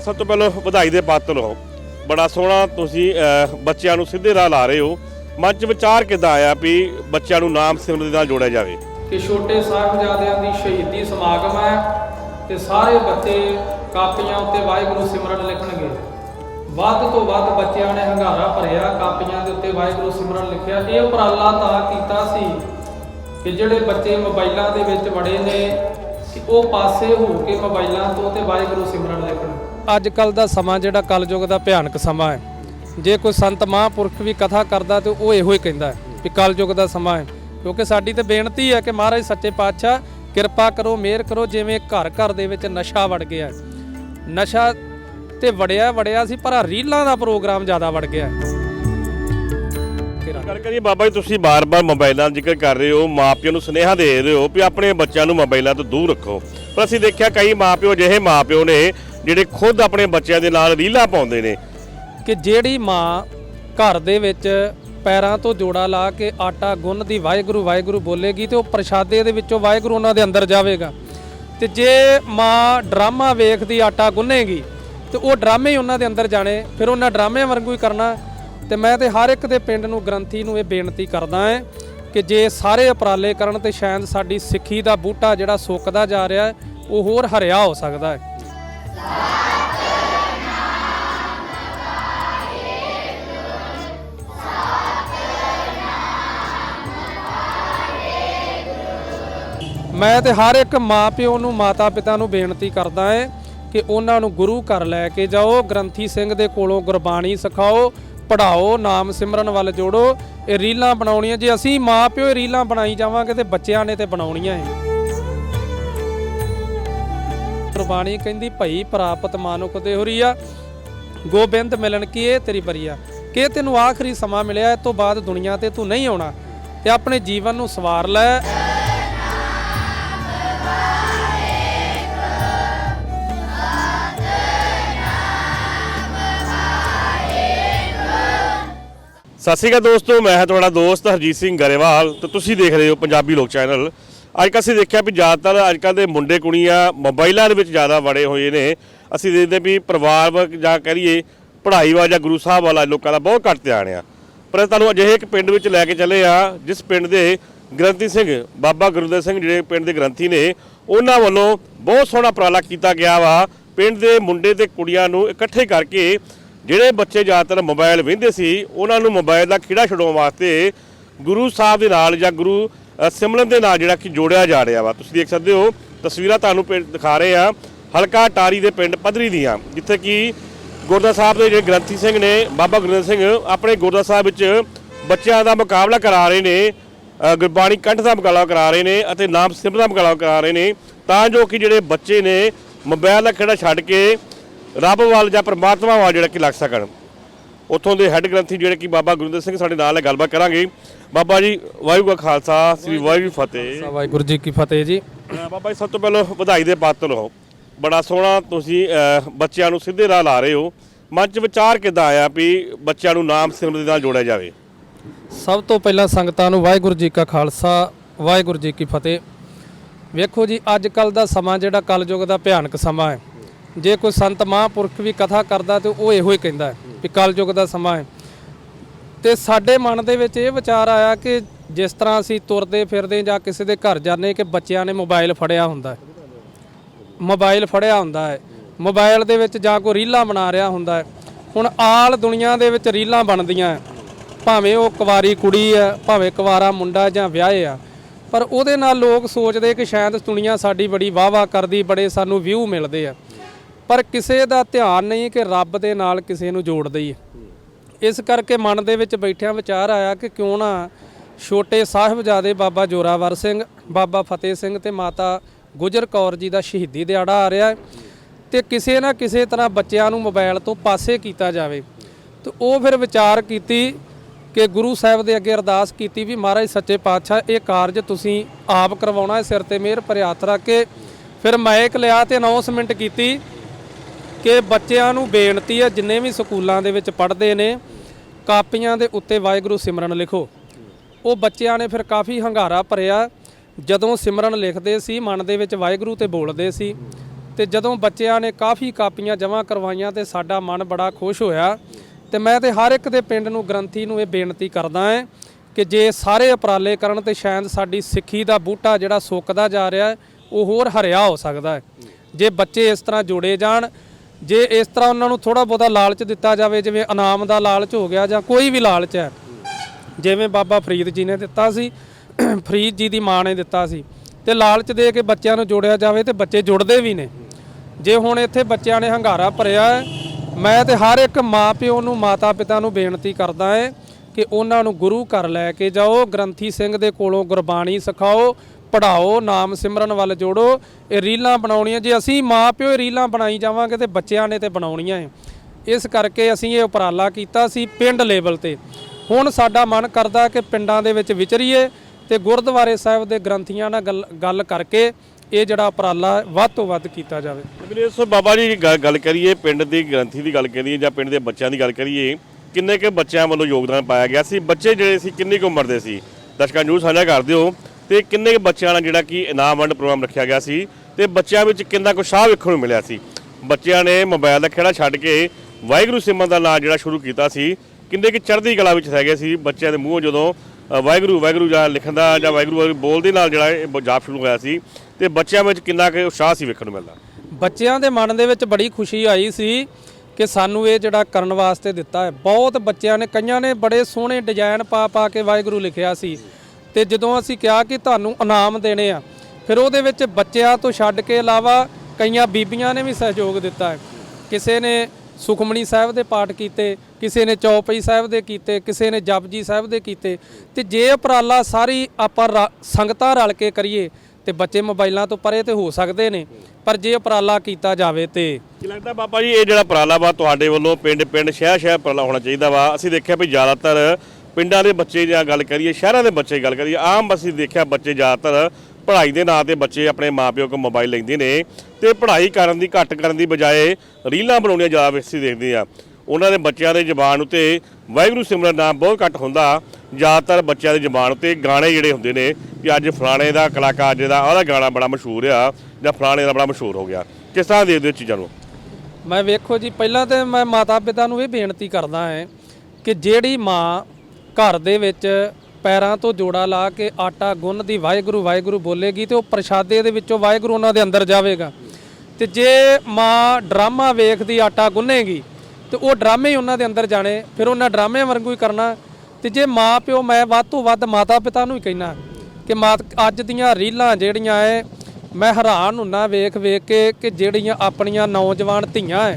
ਬਾਬਾ ਸਭ ਤੋਂ ਪਹਿਲਾਂ ਵਧਾਈ ਦੇ ਪਾਤਰ ਹੋ। ਬੜਾ ਸੋਹਣਾ ਤੁਸੀਂ ਬੱਚਿਆਂ ਨੂੰ ਸਿੱਧੇ ਰਾਹ ਲਾ ਰਹੇ ਹੋ। ਮਨ ਚ ਵਿਚਾਰ ਕਿੱਦਾਂ ਆਇਆ ਵੀ ਬੱਚਿਆਂ ਨੂੰ ਨਾਮ ਸਿਮਰਨ ਦੇ ਨਾਲ ਜੋੜਿਆ ਜਾਵੇ? ਕਿ ਛੋਟੇ ਸਾਹਿਬਜ਼ਾਦਿਆਂ ਦੀ ਸ਼ਹੀਦੀ ਸਮਾਗਮ ਹੈ ਤੇ ਸਾਰੇ ਬੱਚੇ ਕਾਪੀਆਂ ਉੱਤੇ ਵਾਹਿਗੁਰੂ ਸਿਮਰਨ ਲਿਖਣਗੇ। ਵੱਧ ਤੋਂ ਵੱਧ ਬੱਚਿਆਂ ਨੇ ਹੰਗਾਰਾ ਭਰਿਆ, ਕਾਪੀਆਂ ਦੇ ਉੱਤੇ ਵਾਹਿਗੁਰੂ ਸਿਮਰਨ ਲਿਖਿਆ। ਇਹ ਉਪਰਾਲਾ ਤਾਂ ਕੀਤਾ ਸੀ ਕਿ ਜਿਹੜੇ ਬੱਚੇ ਮੋਬਾਈਲਾਂ ਦੇ ਵਿੱਚ ਵੜੇ ਨੇ, ਕਿ ਉਹ ਪਾਸੇ ਹੋ ਕੇ ਮੋਬਾਈਲਾਂ ਤੋਂ ਤੇ ਵਾਹਿਗੁਰੂ ਸਿਮਰਨ ਲਿਖਣ। ਅੱਜ ਕੱਲ ਦਾ ਸਮਾਂ ਜਿਹੜਾ ਕਲਯੁਗ ਦਾ ਭਿਆਨਕ ਸਮਾਂ ਹੈ। ਜੇ ਕੋਈ ਸੰਤ ਮਹਾਂਪੁਰਖ ਵੀ ਕਥਾ ਕਰਦਾ ਤੇ ਉਹ ਇਹੋ ਹੀ ਕਹਿੰਦਾ ਹੈ ਕਿ ਕਲਯੁਗ ਦਾ ਸਮਾਂ ਹੈ। ਕਿਉਂਕਿ ਸਾਡੀ ਤੇ ਬੇਨਤੀ ਹੈ ਕਿ ਮਹਾਰਾਜ ਸੱਚੇ ਪਾਤਸ਼ਾਹ, ਕਿਰਪਾ ਕਰੋ, ਮਿਹਰ ਕਰੋ, ਜਿਵੇਂ ਘਰ ਘਰ ਦੇ ਵਿੱਚ ਨਸ਼ਾ ਵੜ ਗਿਆ ਨਸ਼ਾ ਤੇ ਵੜਿਆ ਵੜਿਆ ਸੀ, ਪਰ ਰੀਲਾਂ ਦਾ ਪ੍ਰੋਗਰਾਮ ਜ਼ਿਆਦਾ ਵੜ ਗਿਆ ਹੈ। ਗੱਲ ਬਾਬਾ ਜੀ, ਤੁਸੀਂ ਬਾਰ-ਬਾਰ ਮੋਬਾਈਲਾਂ ਦਾ ਜ਼ਿਕਰ ਕਰ ਰਹੇ ਹੋ ਮਾਪਿਆਂ ਨੂੰ ਸੁਨੇਹਾ ਦੇ ਰਹੇ ਹੋ ਵੀ ਆਪਣੇ ਬੱਚਿਆਂ ਨੂੰ ਮੋਬਾਈਲਾਂ ਤੋਂ ਦੂਰ ਰੱਖੋ। ਪਰ ਅਸੀਂ ਦੇਖਿਆ ਕਈ ਮਾਪਿਓ ਜਿਹੇ ਮਾਪਿਓ ਨੇ ਜਿਹੜੇ ਖੁਦ ਆਪਣੇ ਬੱਚਿਆਂ ਦੇ ਨਾਲ ਰੀਲਾਂ ਪਾਉਂਦੇ ਨੇ। ਕਿ ਜਿਹੜੀ ਮਾਂ ਘਰ ਦੇ ਵਿੱਚ ਪੈਰਾਂ ਤੋਂ ਜੋੜਾ ਲਾ ਕੇ ਆਟਾ ਗੁੰਨਦੀ, ਵਾਹਿਗੁਰੂ ਵਾਹਿਗੁਰੂ ਬੋਲੇਗੀ ਤੇ ਉਹ ਪ੍ਰਸ਼ਾਦੇ ਦੇ ਵਿੱਚੋਂ ਵਾਹਿਗੁਰੂ ਉਹਨਾਂ ਦੇ ਅੰਦਰ ਜਾਵੇਗਾ। ਤੇ ਜੇ ਮਾਂ ਡਰਾਮਾ ਵੇਖਦੀ, ਆਟਾ ਗੁੰਨੇਗੀ, ਤੇ ਉਹ ਡਰਾਮੇ ਹੀ ਉਹਨਾਂ ਦੇ ਅੰਦਰ ਜਾਣੇ, ਫਿਰ ਉਹਨਾਂ ਡਰਾਮਿਆਂ ਵਾਂਗੂ ਹੀ ਕਰਨਾ। ਤੇ ਮੈਂ ਤੇ ਹਰ ਇੱਕ ਦੇ ਪਿੰਡ ਨੂੰ, ਗ੍ਰੰਥੀ ਨੂੰ ਇਹ ਬੇਨਤੀ ਕਰਦਾ ਹਾਂ ਕਿ ਜੇ ਸਾਰੇ ਉਪਰਾਲੇ ਕਰਨ ਤੇ ਸ਼ਾਇਦ ਸਾਡੀ ਸਿੱਖੀ ਦਾ ਬੂਟਾ ਜਿਹੜਾ ਸੁੱਕਦਾ ਜਾ ਰਿਹਾ ਉਹ ਹੋਰ ਹਰਿਆ ਹੋ ਸਕਦਾ ਹੈ। ਮੈਂ ਤੇ ਹਰ ਇੱਕ ਮਾਪਿਓ ਨੂੰ ਮਾਤਾ ਪਿਤਾ ਨੂੰ ਬੇਨਤੀ ਕਰਦਾ ਹੈ ਕਿ ਉਹਨਾਂ ਨੂੰ ਗੁਰੂ ਘਰ ਲੈ ਕੇ ਜਾਓ, ਗ੍ਰੰਥੀ ਸਿੰਘ ਦੇ ਕੋਲੋਂ ਗੁਰਬਾਣੀ ਸਿਖਾਓ ਪੜਾਓ ਨਾਮ ਸਿਮਰਨ ਵੱਲ ਜੋੜੋ। ਇਹ ਰੀਲਾਂ ਬਣਾਉਣੀਆਂ। ਜੇ ਅਸੀਂ ਮਾਪਿਓ ਇਹ ਰੀਲਾਂ ਬਣਾਈ ਜਾਵਾਂਗੇ ਤੇ ਬੱਚਿਆਂ ਨੇ ਤੇ ਬਣਾਉਣੀਆਂ ਹੈ ਗੁਰਬਾਣੀ ਕਹਿੰਦੀ, ਭਈ ਪ੍ਰਾਪਤ ਮਾਨੁਕ ਤੇ ਹੋਰੀਆ ਗੋਬਿੰਦ ਮਿਲਣ ਕੀ ਇਹ ਤੇਰੀ ਬਰੀਆ? ਕਿ ਤੈਨੂੰ ਆਖਰੀ ਸਮਾਂ ਮਿਲਿਆ? ਇਸ ਤੋਂ ਬਾਅਦ ਦੁਨੀਆ ਤੇ ਤੂੰ ਨਹੀਂ ਆਉਣਾ। ਤੇ ਆਪਣੇ ਜੀਵਨ ਨੂੰ ਸਵਾਰ ਲੈ। ਸਤਿ ਸ਼੍ਰੀ ਅਕਾਲ ਦੋਸਤੋ, ਮੈਂ ਹਾਂ ਤੁਹਾਡਾ ਦੋਸਤ ਹਰਜੀਤ ਸਿੰਘ ਗਰੇਵਾਲ। ਤੇ ਤੁਸੀਂ ਦੇਖ ਰਹੇ ਹੋ ਪੰਜਾਬੀ ਲੋਕ ਚੈਨਲ। ਅੱਜ ਕੱਲ੍ਹ ਅਸੀਂ ਦੇਖਿਆ ਵੀ ਜ਼ਿਆਦਾਤਰ ਅੱਜ ਕੱਲ੍ਹ ਦੇ ਮੁੰਡੇ ਕੁੜੀਆਂ ਮੋਬਾਈਲਾਂ ਦੇ ਵਿੱਚ ਜ਼ਿਆਦਾ ਵੜੇ ਹੋਏ ਨੇ। ਅਸੀਂ ਦੇਖਦੇ ਵੀ ਪਰਿਵਾਰ ਵਰਗ ਜਾਂ ਕਰੀਏ ਪੜ੍ਹਾਈ ਵਾ ਜਾਂ ਗੁਰੂ ਸਾਹਿਬ ਵਾਲਾ ਲੋਕਾਂ ਦਾ ਬਹੁਤ ਘੱਟ ਧਿਆਨ ਆ। ਪਰ ਤੁਹਾਨੂੰ ਅਜਿਹੇ ਇੱਕ ਪਿੰਡ ਵਿੱਚ ਲੈ ਕੇ ਚੱਲੇ ਆ, ਜਿਸ ਪਿੰਡ ਦੇ ਗ੍ਰੰਥੀ ਸਿੰਘ, ਬਾਬਾ ਗੁਰਦੇਵ ਸਿੰਘ ਜਿਹੜੇ ਪਿੰਡ ਦੇ ਗ੍ਰੰਥੀ ਨੇ, ਉਹਨਾਂ ਵੱਲੋਂ ਬਹੁਤ ਸੋਹਣਾ ਉਪਰਾਲਾ ਕੀਤਾ ਗਿਆ ਵਾ। ਪਿੰਡ ਦੇ ਮੁੰਡੇ ਤੇ ਕੁੜੀਆਂ ਨੂੰ ਇਕੱਠੇ ਕਰਕੇ ਜਿਹੜੇ ਬੱਚੇ ਜ਼ਿਆਦਾਤਰ ਮੋਬਾਈਲ ਵੇਂਦੇ ਸੀ, ਉਹਨਾਂ ਨੂੰ ਮੋਬਾਈਲ ਦਾ ਖਿੜਾ ਛਡਾਉਣ ਵਾਸਤੇ ਗੁਰੂ ਸਾਹਿਬ ਦੇ ਨਾਲ ਜਾਂ ਗੁਰੂ ਸਿਮਰਨ ਦੇ ਨਾਲ ਜਿਹੜਾ ਕਿ ਜੋੜਿਆ ਜਾ ਰਿਹਾ ਵਾ। ਤੁਸੀਂ ਦੇਖ ਸਕਦੇ ਹੋ, ਤਸਵੀਰਾਂ ਤੁਹਾਨੂੰ ਪਿੰਡ ਦਿਖਾ ਰਹੇ ਆ ਹਲਕਾ ਟਾਰੀ ਦੇ ਪਿੰਡ ਪਧਰੀ ਦੀਆਂ, ਜਿੱਥੇ ਕਿ ਗੁਰਦਾ ਸਾਹਿਬ ਦੇ ਜਿਹੜੇ ਗ੍ਰੰਥੀ ਸਿੰਘ ਨੇ, ਬਾਬਾ ਗੁਰਦੇਵ ਸਿੰਘ ਆਪਣੇ ਗੁਰਦਾ ਸਾਹਿਬ ਵਿੱਚ ਬੱਚਿਆਂ ਦਾ ਮੁਕਾਬਲਾ ਕਰਾ ਰਹੇ ਨੇ ਗੁਰਬਾਣੀ ਕੰਠ ਦਾ ਮੁਕਾਬਲਾ ਕਰਾ ਰਹੇ ਨੇ ਅਤੇ ਨਾਮ ਸਿਮਰਨ ਦਾ ਮੁਕਾਬਲਾ ਕਰਾ ਰਹੇ ਨੇ। ਤਾਂ ਜੋ ਕਿ ਜਿਹੜੇ ਬੱਚੇ ਨੇ ਮੋਬਾਈਲ ਦਾ ਖੇੜਾ ਛੱਡ ਕੇ ਰੱਬ ਵੱਲ ਜਾਂ ਪਰਮਾਤਮਾ ਵੱਲ ਜਿਹੜਾ ਕਿ ਲੱਗ ਸਕਣ। ਉੱਥੋਂ ਦੇ ਹੈੱਡ ਗ੍ਰੰਥੀ ਜਿਹੜੇ ਕਿ ਬਾਬਾ ਗੁਰਦੇਵ ਸਿੰਘ ਸਾਡੇ ਨਾਲ ਹੈ ਗੱਲਬਾਤ ਕਰਾਂਗੇ। ਬਾਬਾ ਜੀ ਵਾਹਿਗੁਰੂ ਕਾ ਖਾਲਸਾ ਸ੍ਰੀ ਵਾਹਿਗੁਰੂ ਫਤਿਹ। ਵਾਹਿਗੁਰੂ ਜੀ ਕੀ ਫਤਿਹ ਜੀ। ਅ, ਬਾਬਾ ਜੀ ਸਭ ਤੋਂ ਪਹਿਲਾਂ ਵਧਾਈ ਦੇ ਪਾਤਰ ਹੋ ਬੜਾ ਸੋਹਣਾ ਤੁਸੀਂ ਅ, ਬੱਚਿਆਂ ਨੂੰ ਸਿੱਧੇ ਰਾਹ ਲਾ ਰਹੇ ਹੋ। ਮਨ ਚ ਵਿਚਾਰ ਕਿੱਦਾਂ ਆਇਆ ਵੀ ਬੱਚਿਆਂ ਨੂੰ ਨਾਮ ਸਿਮਰਨ ਦੇ ਨਾਲ ਜੋੜਿਆ ਜਾਵੇ? ਸਭ ਤੋਂ ਪਹਿਲਾਂ ਸੰਗਤਾਂ ਨੂੰ ਵਾਹਿਗੁਰੂ ਜੀ ਕਾ ਖਾਲਸਾ ਵਾਹਿਗੁਰੂ ਜੀ ਕੀ ਫਤਿਹ। ਵੇਖੋ ਜੀ ਅੱਜ ਕੱਲ ਦਾ ਸਮਾਂ ਜਿਹੜਾ ਕਲਯੁਗ ਦਾ ਭਿਆਨਕ ਸਮਾਂ ਹੈ। ਜੇ ਕੋਈ ਸੰਤ ਮਹਾਂਪੁਰਖ ਵੀ ਕਥਾ ਕਰਦਾ ਤੇ ਉਹ ਇਹੋ ਹੀ ਕਹਿੰਦਾ ਹੈ ਕਿ ਕਲਯੁਗ ਦਾ ਸਮਾਂ ਹੈ। ਤੇ ਸਾਡੇ ਮਨ ਦੇ ਵਿੱਚ ਇਹ ਵਿਚਾਰ ਆਇਆ ਕਿ ਜਿਸ ਤਰ੍ਹਾਂ ਅਸੀਂ ਤੁਰਦੇ ਫਿਰਦੇ ਜਾਂ ਕਿਸੇ ਦੇ ਘਰ ਜਾਂਦੇ ਕਿ ਬੱਚਿਆਂ ਨੇ ਮੋਬਾਈਲ ਫੜਿਆ ਹੁੰਦਾ ਹੈ। ਮੋਬਾਈਲ ਫੜਿਆ ਹੁੰਦਾ ਹੈ। ਮੋਬਾਈਲ ਦੇ ਵਿੱਚ ਜਾਂ ਕੋਈ ਰੀਲਾਂ ਬਣਾ ਰਿਹਾ ਹੁੰਦਾ ਹੈ। ਹੁਣ ਆਲ ਦੁਨੀਆ ਦੇ ਵਿੱਚ ਰੀਲਾਂ ਬਣਦੀਆਂ ਭਾਵੇਂ ਉਹ ਕੁਵਾਰੀ ਕੁੜੀ ਆ ਭਾਵੇਂ ਕੁਵਾਰਾ ਮੁੰਡਾ ਜਾਂ ਵਿਆਹੇ ਆ। ਪਰ ਉਹਦੇ ਨਾਲ ਲੋਕ ਸੋਚਦੇ ਕਿ ਸ਼ਾਇਦ ਦੁਨੀਆ ਸਾਡੀ ਬੜੀ ਵਾਹ-ਵਾਹ ਕਰਦੀ, ਬੜੇ ਸਾਨੂੰ ਵਿਊ ਮਿਲਦੇ ਆ। ਪਰ ਕਿਸੇ ਦਾ ਧਿਆਨ ਨਹੀਂ ਕਿ ਰੱਬ ਦੇ ਨਾਲ ਕਿਸੇ ਨੂੰ ਜੋੜ ਦਈਏ ਇਸ ਕਰਕੇ ਮਨ ਦੇ ਵਿੱਚ ਬੈਠਿਆਂ ਵਿਚਾਰ ਆਇਆ ਕਿ ਕਿਉਂ ਨਾ ਛੋਟੇ ਸਾਹਿਬਜ਼ਾਦੇ ਬਾਬਾ ਜੋਰਾਵਰ ਸਿੰਘ, ਬਾਬਾ ਫਤਿਹ ਸਿੰਘ ਤੇ ਮਾਤਾ ਗੁਜਰ ਕੌਰ ਜੀ ਦਾ ਸ਼ਹੀਦੀ ਦਿਹਾੜਾ ਆ ਰਿਹਾ ਹੈ ਤੇ ਕਿਸੇ ਨਾ ਕਿਸੇ ਤਰ੍ਹਾਂ ਬੱਚਿਆਂ ਨੂੰ ਮੋਬਾਈਲ ਤੋਂ ਪਾਸੇ ਕੀਤਾ ਜਾਵੇ। ਤੇ ਉਹ ਫਿਰ ਵਿਚਾਰ ਕੀਤੀ ਕਿ ਗੁਰੂ ਸਾਹਿਬ ਦੇ ਅੱਗੇ ਅਰਦਾਸ ਕੀਤੀ ਵੀ ਮਹਾਰਾਜ ਸੱਚੇ ਪਾਤਸ਼ਾਹ, ਇਹ ਕਾਰਜ ਤੁਸੀਂ ਆਪ ਕਰਵਾਉਣਾ ਹੈ ਸਿਰ ਤੇ ਮਿਹਰ ਭਰੇ ਰੱਖ ਕੇ। ਫਿਰ ਮਾਈਕ ਲਿਆ ਤੇ ਅਨਾਉਂਸਮੈਂਟ ਕੀਤੀ ਕਿ ਬੱਚਿਆਂ ਨੂੰ ਬੇਨਤੀ ਹੈ, ਜਿੰਨੇ ਵੀ ਸਕੂਲਾਂ ਦੇ ਵਿੱਚ ਪੜ੍ਹਦੇ ਨੇ, ਕਾਪੀਆਂ ਦੇ ਉੱਤੇ ਵਾਹਿਗੁਰੂ ਸਿਮਰਨ ਲਿਖੋ। ਉਹ ਬੱਚਿਆਂ ਨੇ ਫਿਰ ਕਾਫੀ ਹੰਗਾਰਾ ਭਰਿਆ। ਜਦੋਂ ਸਿਮਰਨ ਲਿਖਦੇ ਸੀ, ਮਨ ਦੇ ਵਿੱਚ ਵਾਹਿਗੁਰੂ ਤੇ ਬੋਲਦੇ ਸੀ, ਤੇ ਜਦੋਂ ਬੱਚਿਆਂ ਨੇ ਕਾਫੀ ਕਾਪੀਆਂ ਜਮ੍ਹਾਂ ਕਰਵਾਈਆਂ ਤੇ ਸਾਡਾ ਮਨ ਬੜਾ ਖੁਸ਼ ਹੋਇਆ। ਤੇ ਮੈਂ ਤੇ ਹਰ ਇੱਕ ਦੇ ਪਿੰਡ ਨੂੰ, ਗ੍ਰੰਥੀ ਨੂੰ ਇਹ ਬੇਨਤੀ ਕਰਦਾ ਹਾਂ ਕਿ ਜੇ ਸਾਰੇ ਉਪਰਾਲੇ ਕਰਨ ਤੇ ਸ਼ਾਇਦ ਸਾਡੀ ਸਿੱਖੀ ਦਾ ਬੂਟਾ ਜਿਹੜਾ ਸੁੱਕਦਾ ਜਾ ਰਿਹਾ ਉਹ ਹੋਰ ਹਰਿਆ ਹੋ ਸਕਦਾ ਹੈ। ਜੇ ਬੱਚੇ ਇਸ ਤਰ੍ਹਾਂ ਜੋੜੇ ਜਾਣ ਜੇ ਇਸ ਤਰ੍ਹਾਂ ਉਹਨਾਂ ਨੂੰ ਥੋੜਾ ਬਹੁਤਾ ਲਾਲਚ ਦਿੱਤਾ ਜਾਵੇ, ਜਿਵੇਂ ਇਨਾਮ ਦਾ ਲਾਲਚ ਹੋ ਗਿਆ ਜਾਂ ਕੋਈ ਵੀ ਲਾਲਚ ਹੈ, ਜਿਵੇਂ ਬਾਬਾ ਫਰੀਦ ਜੀ ਨੇ ਦਿੱਤਾ ਸੀ, ਫਰੀਦ ਜੀ ਦੀ ਮਾਂ ਨੇ ਦਿੱਤਾ ਸੀ, ਤੇ ਲਾਲਚ ਦੇ ਕੇ ਬੱਚਿਆਂ ਨੂੰ ਜੋੜਿਆ ਜਾਵੇ ਤੇ ਬੱਚੇ ਜੁੜਦੇ ਵੀ ਨੇ। ਜੇ ਹੁਣ ਇੱਥੇ ਬੱਚਿਆਂ ਨੇ ਹੰਗਾਰਾ ਭਰਿਆ ਮੈਂ ਤੇ ਹਰ ਇੱਕ ਮਾਪਿਓ ਨੂੰ ਮਾਤਾ ਪਿਤਾ ਨੂੰ ਬੇਨਤੀ ਕਰਦਾ ਹਾਂ ਕਿ ਉਹਨਾਂ ਨੂੰ ਗੁਰੂ ਘਰ ਲੈ ਕੇ ਜਾਓ, ਗ੍ਰੰਥੀ ਸਿੰਘ ਦੇ ਕੋਲੋਂ ਗੁਰਬਾਣੀ ਸਿਖਾਓ ਪੜਾਓ, ਨਾਮ ਸਿਮਰਨ ਵੱਲ ਜੋੜੋ, ਇਹ ਰੀਲਾਂ ਬਣਾਉਣੀਆਂ। ਜੇ ਅਸੀਂ ਮਾਪਿਓ ਇਹ ਰੀਲਾਂ ਬਣਾਈ ਜਾਵਾਂਗੇ ਤੇ ਬੱਚਿਆਂ ਨੇ ਤੇ ਬਣਾਉਣੀਆਂ ਹੈ ਇਸ ਕਰਕੇ ਅਸੀਂ ਇਹ ਉਪਰਾਲਾ ਕੀਤਾ ਸੀ ਪਿੰਡ ਲੈਵਲ ਤੇ। ਹੁਣ ਸਾਡਾ ਮਨ ਕਰਦਾ ਕਿ ਪਿੰਡਾਂ ਦੇ ਵਿੱਚ ਵਿਚਰੀਏ ਤੇ ਗੁਰਦੁਆਰੇ ਸਾਹਿਬ ਦੇ ਗ੍ਰੰਥੀਆਂ ਨਾਲ ਗੱਲ- ਗੱਲ ਕਰਕੇ ਇਹ ਜਿਹੜਾ ਉਪਰਾਲਾ ਵੱਧ ਤੋਂ ਵੱਧ ਕੀਤਾ ਜਾਵੇ। ਵੀਰੇ ਸੋ ਬਾਬਾ ਜੀ, ਗੱਲ ਗੱਲ ਕਰੀਏ, ਪਿੰਡ ਦੀ ਗ੍ਰੰਥੀ ਦੀ ਗੱਲ ਕਰੀਏ ਜਾਂ ਪਿੰਡ ਦੇ ਬੱਚਿਆਂ ਦੀ ਗੱਲ ਕਰੀਏ, ਕਿੰਨੇ ਕੁ ਬੱਚਿਆਂ ਵੱਲੋਂ ਯੋਗਦਾਨ ਪਾਇਆ ਗਿਆ ਸੀ? ਬੱਚੇ ਜਿਹੜੇ ਸੀ, ਕਿੰਨੀ ਕੁ ਉਮਰ ਦੇ ਸੀ? ਦਰਸ਼ਕਾਂ ਨੂੰ ਸਾਂਝਾ ਕਰ ਦਿਓ। ਤੇ ਕਿੰਨੇ ਕੁ ਬੱਚਿਆਂ ਨਾਲ ਜਿਹੜਾ ਕਿ ਇਨਾਮ ਵੰਡ ਪ੍ਰੋਗਰਾਮ ਰੱਖਿਆ ਗਿਆ ਸੀ ਤੇ ਬੱਚਿਆਂ ਵਿੱਚ ਕਿੰਨਾ ਕੁ ਉਤਸ਼ਾਹ ਵੇਖਣ ਨੂੰ ਮਿਲਿਆ ਸੀ। ਬੱਚਿਆਂ ਨੇ ਮੋਬਾਈਲ ਦਾ ਖੇੜਾ ਛੱਡ ਕੇ ਵਾਹਿਗੁਰੂ ਸਿਮਰਨ ਦਾ ਨਾਮ ਜਿਹੜਾ ਸ਼ੁਰੂ ਕੀਤਾ ਸੀ। ਕਿੰਨੇ ਕਿ ਚੜ੍ਹਦੀ ਕਲਾ ਵਿੱਚ ਹੈਗੇ ਸੀ ਬੱਚਿਆਂ ਦੇ ਮੂੰਹੋਂ ਜਦੋਂ ਵਾਹਿਗੁਰੂ ਵਾਹਿਗੁਰੂ ਜਾਂ ਲਿਖਣ ਦਾ ਜਾਂ ਵਾਹਿਗੁਰੂ ਬੋਲਦੇ ਨਾਲ ਜਿਹੜਾ ਇਹ ਜਾਪ ਸ਼ੁਰੂ ਹੋਇਆ ਸੀ ਤੇ ਬੱਚਿਆਂ ਵਿੱਚ ਕਿੰਨਾ ਕੁ ਉਤਸ਼ਾਹ ਸੀ ਵੇਖਣ ਨੂੰ ਮਿਲਦਾ। ਬੱਚਿਆਂ ਦੇ ਮਨ ਦੇ ਵਿੱਚ ਬੜੀ ਖੁਸ਼ੀ ਆਈ ਸੀ ਕਿ ਸਾਨੂੰ ਇਹ ਜਿਹੜਾ ਕਰਨ ਵਾਸਤੇ ਦਿੱਤਾ ਹੈ। ਬਹੁਤ ਬੱਚਿਆਂ ਨੇ, ਕਈਆਂ ਨੇ ਬੜੇ ਸੋਹਣੇ ਡਿਜ਼ਾਈਨ ਪਾ ਪਾ ਕੇ ਵਾਹਿਗੁਰੂ ਲਿਖਿਆ ਸੀ। ਤੇ ਜਦੋਂ ਅਸੀਂ ਕਿਹਾ ਕਿ ਤੁਹਾਨੂੰ ਇਨਾਮ ਦੇਣੇ ਆ, ਫਿਰ ਉਹਦੇ ਵਿੱਚ ਬੱਚਿਆਂ ਤੋਂ ਛੱਡ ਕੇ ਇਲਾਵਾ ਕਈਆਂ ਬੀਬੀਆਂ ਨੇ ਵੀ ਸਹਿਯੋਗ ਦਿੱਤਾ ਹੈ। ਕਿਸੇ ਨੇ ਸੁਖਮਣੀ ਸਾਹਿਬ ਦੇ ਪਾਠ ਕੀਤੇ, ਕਿਸੇ ਨੇ ਚੌਪਈ ਸਾਹਿਬ ਦੇ ਕੀਤੇ, ਕਿਸੇ ਨੇ ਜਪਜੀ ਸਾਹਿਬ ਦੇ ਕੀਤੇ। ਤੇ ਜੇ ਉਪਰਾਲਾ ਸਾਰੀ ਆਪਾਂ ਰ- ਸੰਗਤਾਂ ਰਲ ਕੇ ਕਰੀਏ, ਤੇ ਬੱਚੇ ਮੋਬਾਈਲਾਂ ਤੋਂ ਪਰੇ ਤੇ ਹੋ ਸਕਦੇ ਨੇ, ਪਰ ਜੇ ਉਪਰਾਲਾ ਕੀਤਾ ਜਾਵੇ ਤੇ। ਕੀ ਲੱਗਦਾ ਬਾਬਾ ਜੀ, ਇਹ ਜਿਹੜਾ ਉਪਰਾਲਾ ਵਾ ਤੁਹਾਡੇ ਵੱਲੋਂ ਪਿੰਡ ਪਿੰਡ ਸ਼ਹਿਰ ਸ਼ਹਿਰ ਉਪਰਾਲਾ ਹੋਣਾ ਚਾਹੀਦਾ ਵਾ। ਅਸੀਂ ਦੇਖਿਆ ਵੀ ਜ਼ਿਆਦਾਤਰ ਪਿੰਡਾਂ ਦੇ ਬੱਚੇ ਜਾਂ ਗੱਲ ਕਰੀਏ, ਸ਼ਹਿਰਾਂ ਦੇ ਬੱਚੇ ਦੀ ਗੱਲ ਕਰੀਏ, ਆਮ ਅਸੀਂ ਦੇਖਿਆ ਬੱਚੇ ਜ਼ਿਆਦਾਤਰ ਪੜ੍ਹਾਈ ਦੇ ਨਾਂ ਤੇ ਬੱਚੇ ਆਪਣੇ ਮਾਪਿਓ ਕੋਲ ਮੋਬਾਈਲ ਲੈਂਦੇ ਨੇ ਤੇ ਪੜ੍ਹਾਈ ਕਰਨ ਦੀ, ਘੱਟ ਕਰਨ ਦੀ ਬਜਾਏ ਰੀਲਾਂ ਬਣਾਉਣੀਆਂ ਜ਼ਿਆਦਾ ਅਸੀਂ ਦੇਖਦੇ ਆ। ਉਹਨਾਂ ਦੇ ਬੱਚਿਆਂ ਦੇ ਜ਼ਬਾਨ ਉੱਤੇ ਵਾਹਿਗੁਰੂ ਸਿਮਰਨ ਨਾਮ ਬਹੁਤ ਘੱਟ ਹੁੰਦਾ। ਜ਼ਿਆਦਾਤਰ ਬੱਚਿਆਂ ਦੀ ਜ਼ਬਾਨ ਉੱਤੇ ਗਾਣੇ ਜਿਹੜੇ ਹੁੰਦੇ ਨੇ ਕਿ ਅੱਜ ਫਲਾਣੇ ਦਾ ਕਲਾਕਾਰ ਜਿਹਦਾ ਉਹਦਾ ਗਾਣਾ ਬੜਾ ਮਸ਼ਹੂਰ ਆ ਜਾਂ ਫਲਾਣੇ ਦਾ ਬੜਾ ਮਸ਼ਹੂਰ ਹੋ ਗਿਆ। ਕਿਸ ਤਰ੍ਹਾਂ ਦੇਖਦੇ ਹੋ ਚੀਜ਼ਾਂ ਨੂੰ? ਮੈਂ ਵੇਖੋ ਜੀ, ਪਹਿਲਾਂ ਤੇ ਮੈਂ ਮਾਤਾ ਪਿਤਾ ਨੂੰ ਇਹ ਬੇਨਤੀ ਕਰਦਾ ਹਾਂ ਕਿ ਜਿਹੜੀ ਮਾਂ ਘਰ ਦੇ ਵਿੱਚ ਪੈਰਾਂ ਤੋਂ ਜੋੜਾ ਲਾ ਕੇ ਆਟਾ ਗੁੰਨਦੀ, ਵਾਹਿਗੁਰੂ ਵਾਹਿਗੁਰੂ ਬੋਲੇਗੀ ਤੇ ਉਹ ਪ੍ਰਸ਼ਾਦੇ ਦੇ ਵਿੱਚੋਂ ਵਾਹਿਗੁਰੂ ਉਹਨਾਂ ਦੇ ਅੰਦਰ ਜਾਵੇਗਾ। ਤੇ ਜੇ ਮਾਂ ਡਰਾਮਾ ਵੇਖਦੀ, ਆਟਾ ਗੁੰਨੇਗੀ, ਤੇ ਉਹ ਡਰਾਮੇ ਹੀ ਉਹਨਾਂ ਦੇ ਅੰਦਰ ਜਾਣੇ, ਫਿਰ ਉਹਨਾਂ ਡਰਾਮੇ ਵਾਂਗੂ ਹੀ ਕਰਨਾ। ਤੇ ਜੇ ਮਾਂ ਪਿਓ, ਮੈਂ ਵੱਧ ਤੋਂ ਵੱਧ ਮਾਤਾ ਪਿਤਾ ਨੂੰ ਹੀ ਕਹਿਣਾ ਕਿ ਮਾਤ ਅੱਜ ਦੀਆਂ ਰੀਲਾਂ ਜਿਹੜੀਆਂ ਐ, ਮੈਂ ਹੈਰਾਨ ਹੁੰਨਾ ਵੇਖ ਵੇਖ ਕੇ ਕਿ ਜਿਹੜੀਆਂ ਆਪਣੀਆਂ ਨੌਜਵਾਨ ਧੀਆਂ ਐ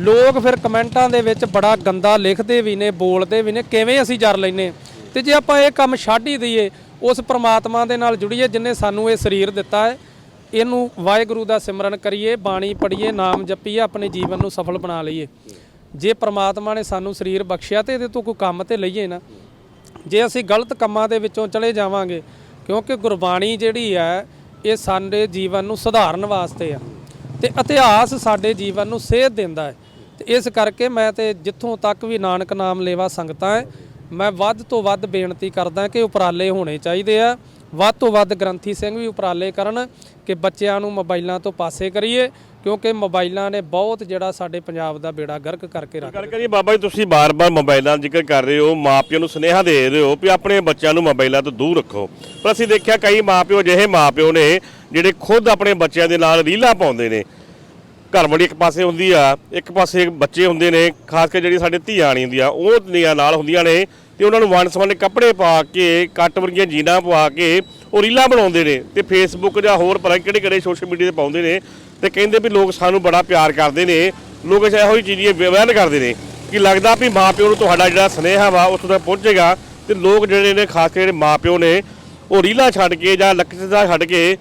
ਲੋਕ ਫਿਰ ਕਮੈਂਟਾਂ ਦੇ ਵਿੱਚ ਬੜਾ ਗੰਦਾ ਲਿਖਦੇ ਵੀ ਨੇ, ਬੋਲਦੇ ਵੀ ਨੇ, ਕਿਵੇਂ ਅਸੀਂ ਜਰ ਲੈਨੇ ਤੇ ਜੇ ਆਪਾਂ ਇਹ ਕੰਮ ਛੱਡ ਹੀ ਦਈਏ, ਉਸ ਪ੍ਰਮਾਤਮਾ ਦੇ ਨਾਲ ਜੁੜੀਏ ਜਿਨੇ ਸਾਨੂੰ ਇਹ ਸਰੀਰ ਦਿੱਤਾ ਹੈ, ਇਹਨੂੰ ਵਾਹਿਗੁਰੂ ਦਾ ਸਿਮਰਨ ਕਰੀਏ, ਬਾਣੀ ਪੜ੍ਹੀਏ, ਨਾਮ ਜਪੀਏ, ਆਪਣੇ ਜੀਵਨ ਨੂੰ ਸਫਲ ਬਣਾ ਲਈਏ। ਜੇ ਪ੍ਰਮਾਤਮਾ ਨੇ ਸਾਨੂੰ ਸਰੀਰ ਬਖਸ਼ਿਆ ਤੇ ਇਹਦੇ ਤੋਂ ਕੋਈ ਕੰਮ ਤੇ ਲਈਏ ਨਾ, ਜੇ ਅਸੀਂ ਗਲਤ ਕੰਮਾਂ ਦੇ ਵਿੱਚੋਂ ਚਲੇ ਜਾਵਾਂਗੇ, ਕਿਉਂਕਿ ਗੁਰਬਾਣੀ ਜਿਹੜੀ ਹੈ, ਇਹ ਸਾਡੇ ਜੀਵਨ ਨੂੰ ਸੁਧਾਰਨ ਵਾਸਤੇ ਆ, ਤੇ ਇਤਿਹਾਸ ਸਾਡੇ ਜੀਵਨ ਨੂੰ ਸੇਧ ਦਿੰਦਾ ਹੈ। ਤੇ ਇਸ ਕਰਕੇ ਮੈਂ ਤੇ ਜਿੱਥੋਂ ਤੱਕ ਵੀ ਨਾਨਕ ਨਾਮ ਲੇਵਾ ਸੰਗਤਾਂ ਹੈ ਮੈਂ ਵੱਧ ਤੋਂ ਵੱਧ ਬੇਨਤੀ ਕਰਦਾ ਕਿ ਉਪਰਾਲੇ ਹੋਣੇ ਚਾਹੀਦੇ ਆ। ਵੱਧ ਤੋਂ ਵੱਧ ਗ੍ਰੰਥੀ ਸਿੰਘ ਵੀ ਉਪਰਾਲੇ ਕਰਨ ਕਿ ਬੱਚਿਆਂ ਨੂੰ ਮੋਬਾਈਲਾਂ ਤੋਂ ਪਾਸੇ ਕਰੀਏ, ਕਿਉਂਕਿ ਮੋਬਾਈਲਾਂ ਨੇ ਬਹੁਤ ਜਿਹੜਾ ਸਾਡੇ ਪੰਜਾਬ ਦਾ ਬੇੜਾ ਗਰਕ ਕਰਕੇ ਰੱਖ ਗੱਲ ਕਰੀਏ ਬਾਬਾ ਜੀ, ਤੁਸੀਂ ਬਾਰ-ਬਾਰ ਮੋਬਾਈਲਾਂ ਦਾ ਜ਼ਿਕਰ ਕਰ ਰਹੇ ਹੋ ਮਾਪਿਆਂ ਨੂੰ ਸੁਨੇਹਾ ਦੇ ਰਹੇ ਹੋ ਵੀ ਆਪਣੇ ਬੱਚਿਆਂ ਨੂੰ ਮੋਬਾਈਲਾਂ ਤੋਂ ਦੂਰ ਰੱਖੋ। ਪਰ ਅਸੀਂ ਦੇਖਿਆ ਕਈ ਮਾਪਿਓ ਜਿਹੇ ਮਾਪਿਓ ਨੇ ਜਿਹੜੇ ਖੁਦ ਆਪਣੇ ਬੱਚਿਆਂ ਦੇ ਨਾਲ ਰੀਲਾਂ ਪਾਉਂਦੇ ਨੇ। ਘਰ ਵਾਲੀ ਇੱਕ ਪਾਸੇ ਹੁੰਦੀ ਆ, ਇੱਕ ਪਾਸੇ ਬੱਚੇ ਹੁੰਦੇ ਨੇ, ਖਾਸ ਕਰਕੇ ਜਿਹੜੀ ਸਾਡੇ ਧੀਆਂ ਆਣੀ ਹੁੰਦੀਆਂ ਉਹ ਦੀਆਂ ਨਾਲ ਹੁੰਦੀਆਂ ਨੇ ਤੇ ਉਹਨਾਂ ਨੂੰ ਵੰਡ ਸਵੰਨੇ ਕੱਪੜੇ ਪਾ ਕੇ, ਕੱਟ ਵਰਗੀਆਂ ਜੀਨਾਂ ਪਵਾ ਕੇ ਉਹ ਰੀਲਾਂ ਬਣਾਉਂਦੇ ਨੇ ਤੇ ਫੇਸਬੁੱਕ ਜਾਂ ਹੋਰ ਪਤਾ ਕਿਹੜੇ ਕਿਹੜੇ ਸੋਸ਼ਲ ਮੀਡੀਆ ਤੇ ਪਾਉਂਦੇ ਨੇ ਤੇ ਕਹਿੰਦੇ ਵੀ ਲੋਕ ਸਾਨੂੰ ਬੜਾ ਪਿਆਰ ਕਰਦੇ ਨੇ, ਲੋਕ ਇਹੋ ਜਿਹੀ ਚੀਜ਼ਾਂ ਵਿਵਹਾਰ ਕਰਦੇ ਨੇ ਕਿ ਲੱਗਦਾ ਵੀ ਮਾਪਿਓ ਨੂੰ ਤੁਹਾਡਾ ਜਿਹੜਾ ਸਨੇਹਾ ਵਾ ਉੱਥੋਂ ਤੱਕ ਪਹੁੰਚੇਗਾ ਤੇ ਲੋਕ ਜਿਹੜੇ ਨੇ, ਖਾਸ ਕਰਕੇ ਜਿਹੜੇ ਮਾਪਿਓ ਨੇ, ਉਹ ਰੀਲਾਂ ਛੱਡ ਕੇ ਜਾਂ ਲਕਸ਼ਤਾ ਛੱਡ ਕੇ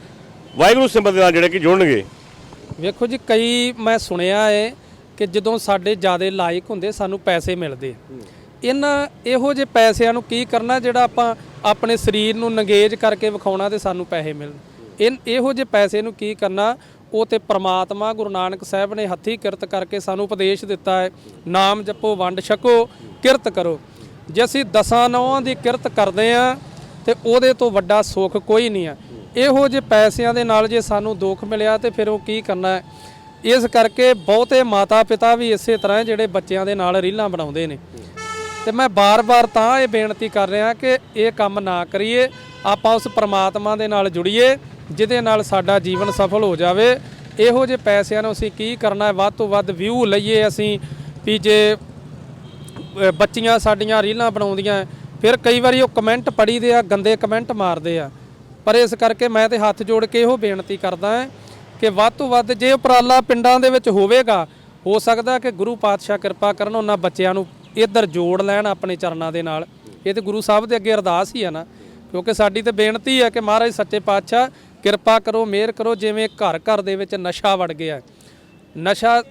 ਵਾਹਿਗੁਰੂ ਸਿਮਰਨ ਦੇ ਨਾਲ ਜਿਹੜੇ ਕਿ ਜੁੜਨਗੇ। ਵੇਖੋ ਜੀ, ਕਈ ਮੈਂ ਸੁਣਿਆ ਹੈ ਕਿ ਜਦੋਂ ਸਾਡੇ ਜਿਆਦੇ ਲਾਇਕ ਹੁੰਦੇ, ਸਾਨੂੰ ਪੈਸੇ ਮਿਲਦੇ ਇਹਨਾਂ ਇਹੋ ਜਿਹੇ ਪੈਸਿਆਂ ਨੂੰ ਕੀ ਕਰਨਾ, ਜਿਹੜਾ ਆਪਾਂ ਆਪਣੇ ਸਰੀਰ ਨੂੰ ਨੰਗੇਜ ਕਰਕੇ ਵਿਖਾਉਣਾ ਤੇ ਸਾਨੂੰ ਪੈਸੇ ਮਿਲਣ? ਇਹ ਇਹੋ ਜਿਹੇ ਪੈਸੇ ਨੂੰ ਕੀ ਕਰਨਾ, ਉਹ ਤੇ ਪ੍ਰਮਾਤਮਾ ਗੁਰੂ ਨਾਨਕ ਸਾਹਿਬ ਨੇ ਹੱਥੀ ਕਿਰਤ ਕਰਕੇ ਸਾਨੂੰ ਉਪਦੇਸ਼ ਦਿੱਤਾ ਹੈ ਨਾਮ ਜਪੋ, ਵੰਡ ਛਕੋ, ਕਿਰਤ ਕਰੋ। ਜੇ ਅਸੀਂ ਦਸਾਂ ਨੌਆਂ ਦੀ ਕਿਰਤ ਕਰਦੇ ਆ, ਤੇ ਉਹਦੇ ਤੋਂ ਵੱਡਾ ਸੁੱਖ ਕੋਈ ਨਹੀਂ ਆ। ਇਹੋ ਜਿਹੇ ਪੈਸਿਆਂ ਦੇ ਨਾਲ ਜੇ ਸਾਨੂੰ ਦੁੱਖ ਮਿਲਿਆ ਤੇ ਫਿਰ ਉਹ ਕੀ ਕਰਨਾ ਹੈ? ਇਸ ਕਰਕੇ ਬਹੁਤੇ ਮਾਤਾ ਪਿਤਾ ਵੀ ਇਸੇ ਤਰ੍ਹਾਂ ਜਿਹੜੇ ਬੱਚਿਆਂ ਦੇ ਨਾਲ ਰੀਲਾਂ ਬਣਾਉਂਦੇ ਨੇ। ਤੇ ਮੈਂ ਬਾਰ-ਬਾਰ ਤਾਂ ਇਹ ਬੇਨਤੀ ਕਰ ਰਿਹਾ ਕਿ ਇਹ ਕੰਮ ਨਾ ਕਰੀਏ, ਆਪਾਂ ਉਸ ਪ੍ਰਮਾਤਮਾ ਦੇ ਨਾਲ ਜੁੜੀਏ, ਜਿਹਦੇ ਨਾਲ ਸਾਡਾ ਜੀਵਨ ਸਫਲ ਹੋ ਜਾਵੇ। ਇਹੋ ਜਿਹੇ ਪੈਸਿਆਂ ਨੂੰ ਅਸੀਂ ਕੀ ਕਰਨਾ ਹੈ? ਵੱਧ ਤੋਂ ਵੱਧ ਵਿਊ ਲਈਏ ਅਸੀਂ ਵੀ ਜੇ ਬੱਚੀਆਂ ਸਾਡੀਆਂ ਰੀਲਾਂ ਬਣਾਉਂਦੀਆਂ, ਫਿਰ ਕਈ ਵਾਰੀ ਉਹ ਕਮੈਂਟ ਪੜੀਦੇ ਆ, ਗੰਦੇ ਕਮੈਂਟ ਮਾਰਦੇ ਆ। ਪਰ ਇਸ ਕਰਕੇ ਮੈਂ ਤੇ ਹੱਥ ਜੋੜ ਕੇ ਇਹੋ ਬੇਨਤੀ ਕਰਦਾ ਹਾਂ ਕਿ ਵੱਧ ਤੋਂ ਵੱਧ ਜੇ ਉਪਰਾਲਾ ਪਿੰਡਾਂ ਦੇ ਵਿੱਚ ਹੋਵੇਗਾ, ਹੋ ਸਕਦਾ ਕਿ ਗੁਰੂ ਪਾਤਸ਼ਾਹ ਕਿਰਪਾ ਕਰਨ ਉਹਨਾਂ ਬੱਚਿਆਂ ਨੂੰ ਇੱਧਰ ਜੋੜ ਲੈਣ ਆਪਣੇ ਚਰਨਾਂ ਦੇ ਨਾਲ। ਇਹ ਤੇ ਗੁਰੂ ਸਾਹਿਬ ਦੇ ਅੱਗੇ ਅਰਦਾਸ ਹੀ ਆ ਨਾ, ਕਿਉਂਕਿ ਸਾਡੀ ਤੇ ਬੇਨਤੀ ਹੈ ਕਿ ਮਹਾਰਾਜ ਸੱਚੇ ਪਾਤਸ਼ਾਹ ਕਿਰਪਾ ਕਰੋ, ਮਿਹਰ ਕਰੋ, ਜਿਵੇਂ ਘਰ ਘਰ ਦੇ ਵਿੱਚ ਨਸ਼ਾ ਵੜ ਗਿਆ। ਨਸ਼ਾ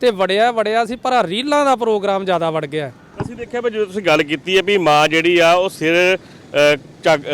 ਤੇ ਵੜਿਆ ਵੜਿਆ ਸੀ, ਪਰ ਰੀਲਾਂ ਦਾ ਪ੍ਰੋਗਰਾਮ ਜ਼ਿਆਦਾ ਵੜ ਗਿਆ। ਅਸੀਂ ਦੇਖਿਆ ਵੀ ਜਦੋਂ ਤੁਸੀਂ ਗੱਲ ਕੀਤੀ ਹੈ ਵੀ ਮਾਂ ਜਿਹੜੀ ਆ, ਉਹ ਸਿਰ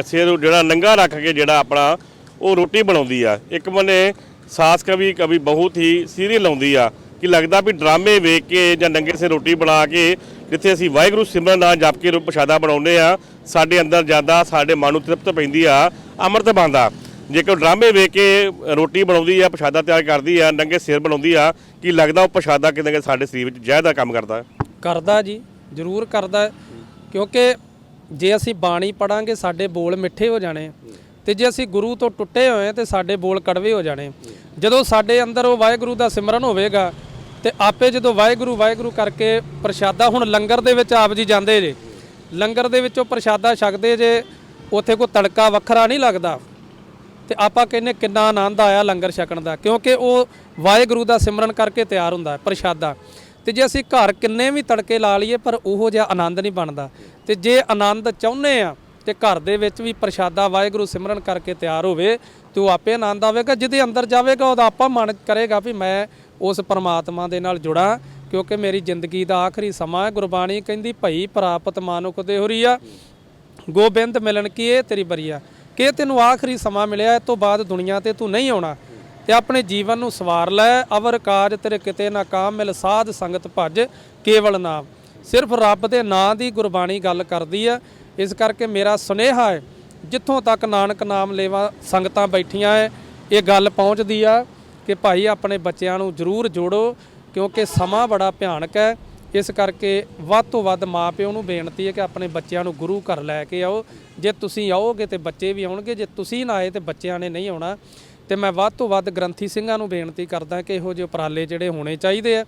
ਸਿਰ ਜਿਹੜਾ ਨੰਗਾ ਰੱਖ ਕੇ ਜਿਹੜਾ ਆਪਣਾ ਉਹ ਰੋਟੀ ਬਣਾਉਂਦੀ ਆ। ਇੱਕ ਬੰਨੇ ਸਾਸ ਕਵੀ ਕਵੀ ਬਹੁਤ ਹੀ ਸੀਰੀਅਲ ਲਾਉਂਦੀ ਆ ਕਿ ਲੱਗਦਾ ਵੀ ਡਰਾਮੇ ਵੇਖ ਕੇ ਜਾਂ ਨੰਗੇ ਸਿਰ ਰੋਟੀ ਬਣਾ ਕੇ ਜਿੱਥੇ ਅਸੀਂ ਵਾਹਿਗੁਰੂ ਸਿਮਰਨ ਨਾਲ ਜਪ ਕੇ ਰੋ- ਪ੍ਰਸ਼ਾਦਾ ਬਣਾਉਂਦੇ ਆ, ਸਾਡੇ ਅੰਦਰ ਜਾਂਦਾ, ਸਾਡੇ ਮਨ ਨੂੰ ਤ੍ਰਿਪਤ ਪੈਂਦੀ ਆ, ਅੰਮ੍ਰਿਤ ਬਣਦਾ। ਜੇਕਰ ਡਰਾਮੇ ਵੇਖ ਕੇ ਰੋਟੀ ਬਣਾਉਂਦੀ ਆ, ਪ੍ਰਸ਼ਾਦਾ ਤਿਆਰ ਕਰਦੀ ਆ, ਨੰਗੇ ਸਿਰ ਬਣਾਉਂਦੀ ਆ, ਕੀ ਲੱਗਦਾ ਉਹ ਪ੍ਰਸ਼ਾਦਾ ਕਿਤੇ ਨਾ ਕਿਤੇ ਸਾਡੇ ਸਰੀਰ ਵਿੱਚ ਜ਼ਹਿਰ ਦਾ ਕੰਮ ਕਰਦਾ? ਕਰਦਾ ਜੀ, ਜ਼ਰੂਰ ਕਰਦਾ, ਕਿਉਂਕਿ ਜੇ ਅਸੀਂ ਬਾਣੀ ਪੜਾਂਗੇ, ਸਾਡੇ ਬੋਲ ਮਿੱਠੇ ਹੋ ਜਾਣੇ। ਤੇ ਜੇ ਅਸੀਂ ਗੁਰੂ ਤੋਂ ਟੁੱਟੇ ਹੋਏ, ਤੇ ਸਾਡੇ ਬੋਲ ਕੜਵੇ ਹੋ ਜਾਣੇ। ਜਦੋਂ ਸਾਡੇ ਅੰਦਰ ਉਹ ਵਾਹਿਗੁਰੂ ਦਾ ਸਿਮਰਨ ਹੋਵੇਗਾ, ਤੇ ਆਪੇ ਜਦੋਂ ਵਾਹਿਗੁਰੂ ਵਾਹਿਗੁਰੂ ਕਰਕੇ ਪ੍ਰਸ਼ਾਦਾ, ਹੁਣ ਲੰਗਰ ਦੇ ਵਿੱਚ ਆਪ ਜੀ ਜਾਂਦੇ ਜੇ। ਲੰਗਰ ਦੇ ਵਿੱਚੋਂ ਪ੍ਰਸ਼ਾਦਾ ਛਕਦੇ ਜੇ, ਉੱਥੇ ਕੋਈ ਤੜਕਾ ਵੱਖਰਾ ਨਹੀਂ ਲੱਗਦਾ। ਤੇ ਆਪਾਂ ਕਹਿੰਨੇ ਕਿੰਨਾ ਆਨੰਦ ਆਇਆ ਲੰਗਰ ਛਕਣ ਦਾ, ਕਿਉਂਕਿ ਉਹ ਵਾਹਿਗੁਰੂ ਦਾ ਸਿਮਰਨ ਕਰਕੇ ਤਿਆਰ ਹੁੰਦਾ, ਪ੍ਰਸ਼ਾਦਾ। ਤੇ ਜੇ ਅਸੀਂ ਘਰ ਕਿੰਨੇ ਵੀ ਤੜਕੇ ਲਾ ਲਈਏ, ਪਰ ਉਹੋ ਜਿਹਾ ਆਨੰਦ ਨਹੀਂ ਬਣਦਾ। ਤੇ ਜੇ ਆਨੰਦ ਚਾਹੁੰਦੇ ਆ, ਤੇ ਘਰ ਦੇ ਵਿੱਚ ਵੀ ਪ੍ਰਸ਼ਾਦਾ ਵਾਹਿਗੁਰੂ ਸਿਮਰਨ ਕਰਕੇ ਤਿਆਰ ਹੋਵੇ, ਤੇ ਉਹ ਆਪੇ ਆਨੰਦ ਆਵੇਗਾ। ਜਿਹਦੇ ਅੰਦਰ ਜਾਵੇਗਾ, ਉਹਦਾ ਆਪਾ ਮਨ ਕਰੇਗਾ ਵੀ ਮੈਂ ਉਸ ਪਰਮਾਤਮਾ ਦੇ ਨਾਲ ਜੁੜਾਂ, ਕਿਉਂਕਿ ਮੇਰੀ ਜ਼ਿੰਦਗੀ ਦਾ ਆਖਰੀ ਸਮਾਂ ਹੈ। ਗੁਰਬਾਣੀ ਕਹਿੰਦੀ, ਭਈ ਪ੍ਰਾਪਤ ਮਾਨੁਖ ਦੇ ਹੋਰੀਆ ਗੋਬਿੰਦ ਮਿਲਣ ਕੀ ਇਹ ਤੇਰੀ ਬਰੀਆ? ਕਿ ਤੈਨੂੰ ਆਖਰੀ ਸਮਾਂ ਮਿਲਿਆ? ਇਸ ਤੋਂ ਬਾਅਦ ਦੁਨੀਆ ਤੇ ਤੂੰ ਨਹੀਂ ਆਉਣਾ। ਤੇ ਆਪਣੇ ਜੀਵਨ ਨੂੰ ਸਵਾਰ ਲੈ, ਅਵਰ ਕਾਜ ਤੇਰੇ ਕਿਤੇ ਨਾ ਕਾਮ ਮਿਲ, ਸਾਧ ਸੰਗਤ ਭਜ ਕੇਵਲ ਨਾਮ। ਸਿਰਫ ਰੱਬ ਦੇ ਨਾਂ ਦੀ ਗੁਰਬਾਣੀ ਗੱਲ ਕਰਦੀ ਹੈ ਇਸ ਕਰਕੇ ਮੇਰਾ ਸੁਨੇਹਾ ਹੈ, ਜਿੱਥੋਂ ਤੱਕ ਨਾਨਕ ਨਾਮ ਲੈਵਾ ਸੰਗਤਾਂ ਬੈਠੀਆਂ ਐ, ਇਹ ਗੱਲ ਪਹੁੰਚਦੀ ਆ ਕਿ ਭਾਈ ਆਪਣੇ ਬੱਚਿਆਂ ਨੂੰ ਜ਼ਰੂਰ ਜੋੜੋ, ਕਿਉਂਕਿ ਸਮਾਂ ਬੜਾ ਭਿਆਨਕ ਹੈ ਇਸ ਕਰਕੇ ਵੱਧ ਤੋਂ ਵੱਧ ਮਾਪਿਓ ਨੂੰ ਬੇਨਤੀ ਹੈ ਕਿ ਆਪਣੇ ਬੱਚਿਆਂ ਨੂੰ ਗੁਰੂ ਘਰ ਲੈ ਕੇ ਆਓ। ਜੇ ਤੁਸੀਂ ਆਓਗੇ ਤੇ ਬੱਚੇ ਵੀ ਆਉਣਗੇ, ਜੇ ਤੁਸੀਂ ਨਾ ਆਏ ਤੇ ਬੱਚਿਆਂ ਨੇ ਨਹੀਂ ਆਉਣਾ। ਤੇ ਮੈਂ ਵੱਧ ਤੋਂ ਵੱਧ ਗ੍ਰੰਥੀ ਸਿੰਘਾਂ ਨੂੰ ਬੇਨਤੀ ਕਰਦਾ ਕਿ ਇਹੋ ਜਿਹੇ ਉਪਰਾਲੇ ਜਿਹੜੇ ਹੋਣੇ ਚਾਹੀਦੇ ਆ।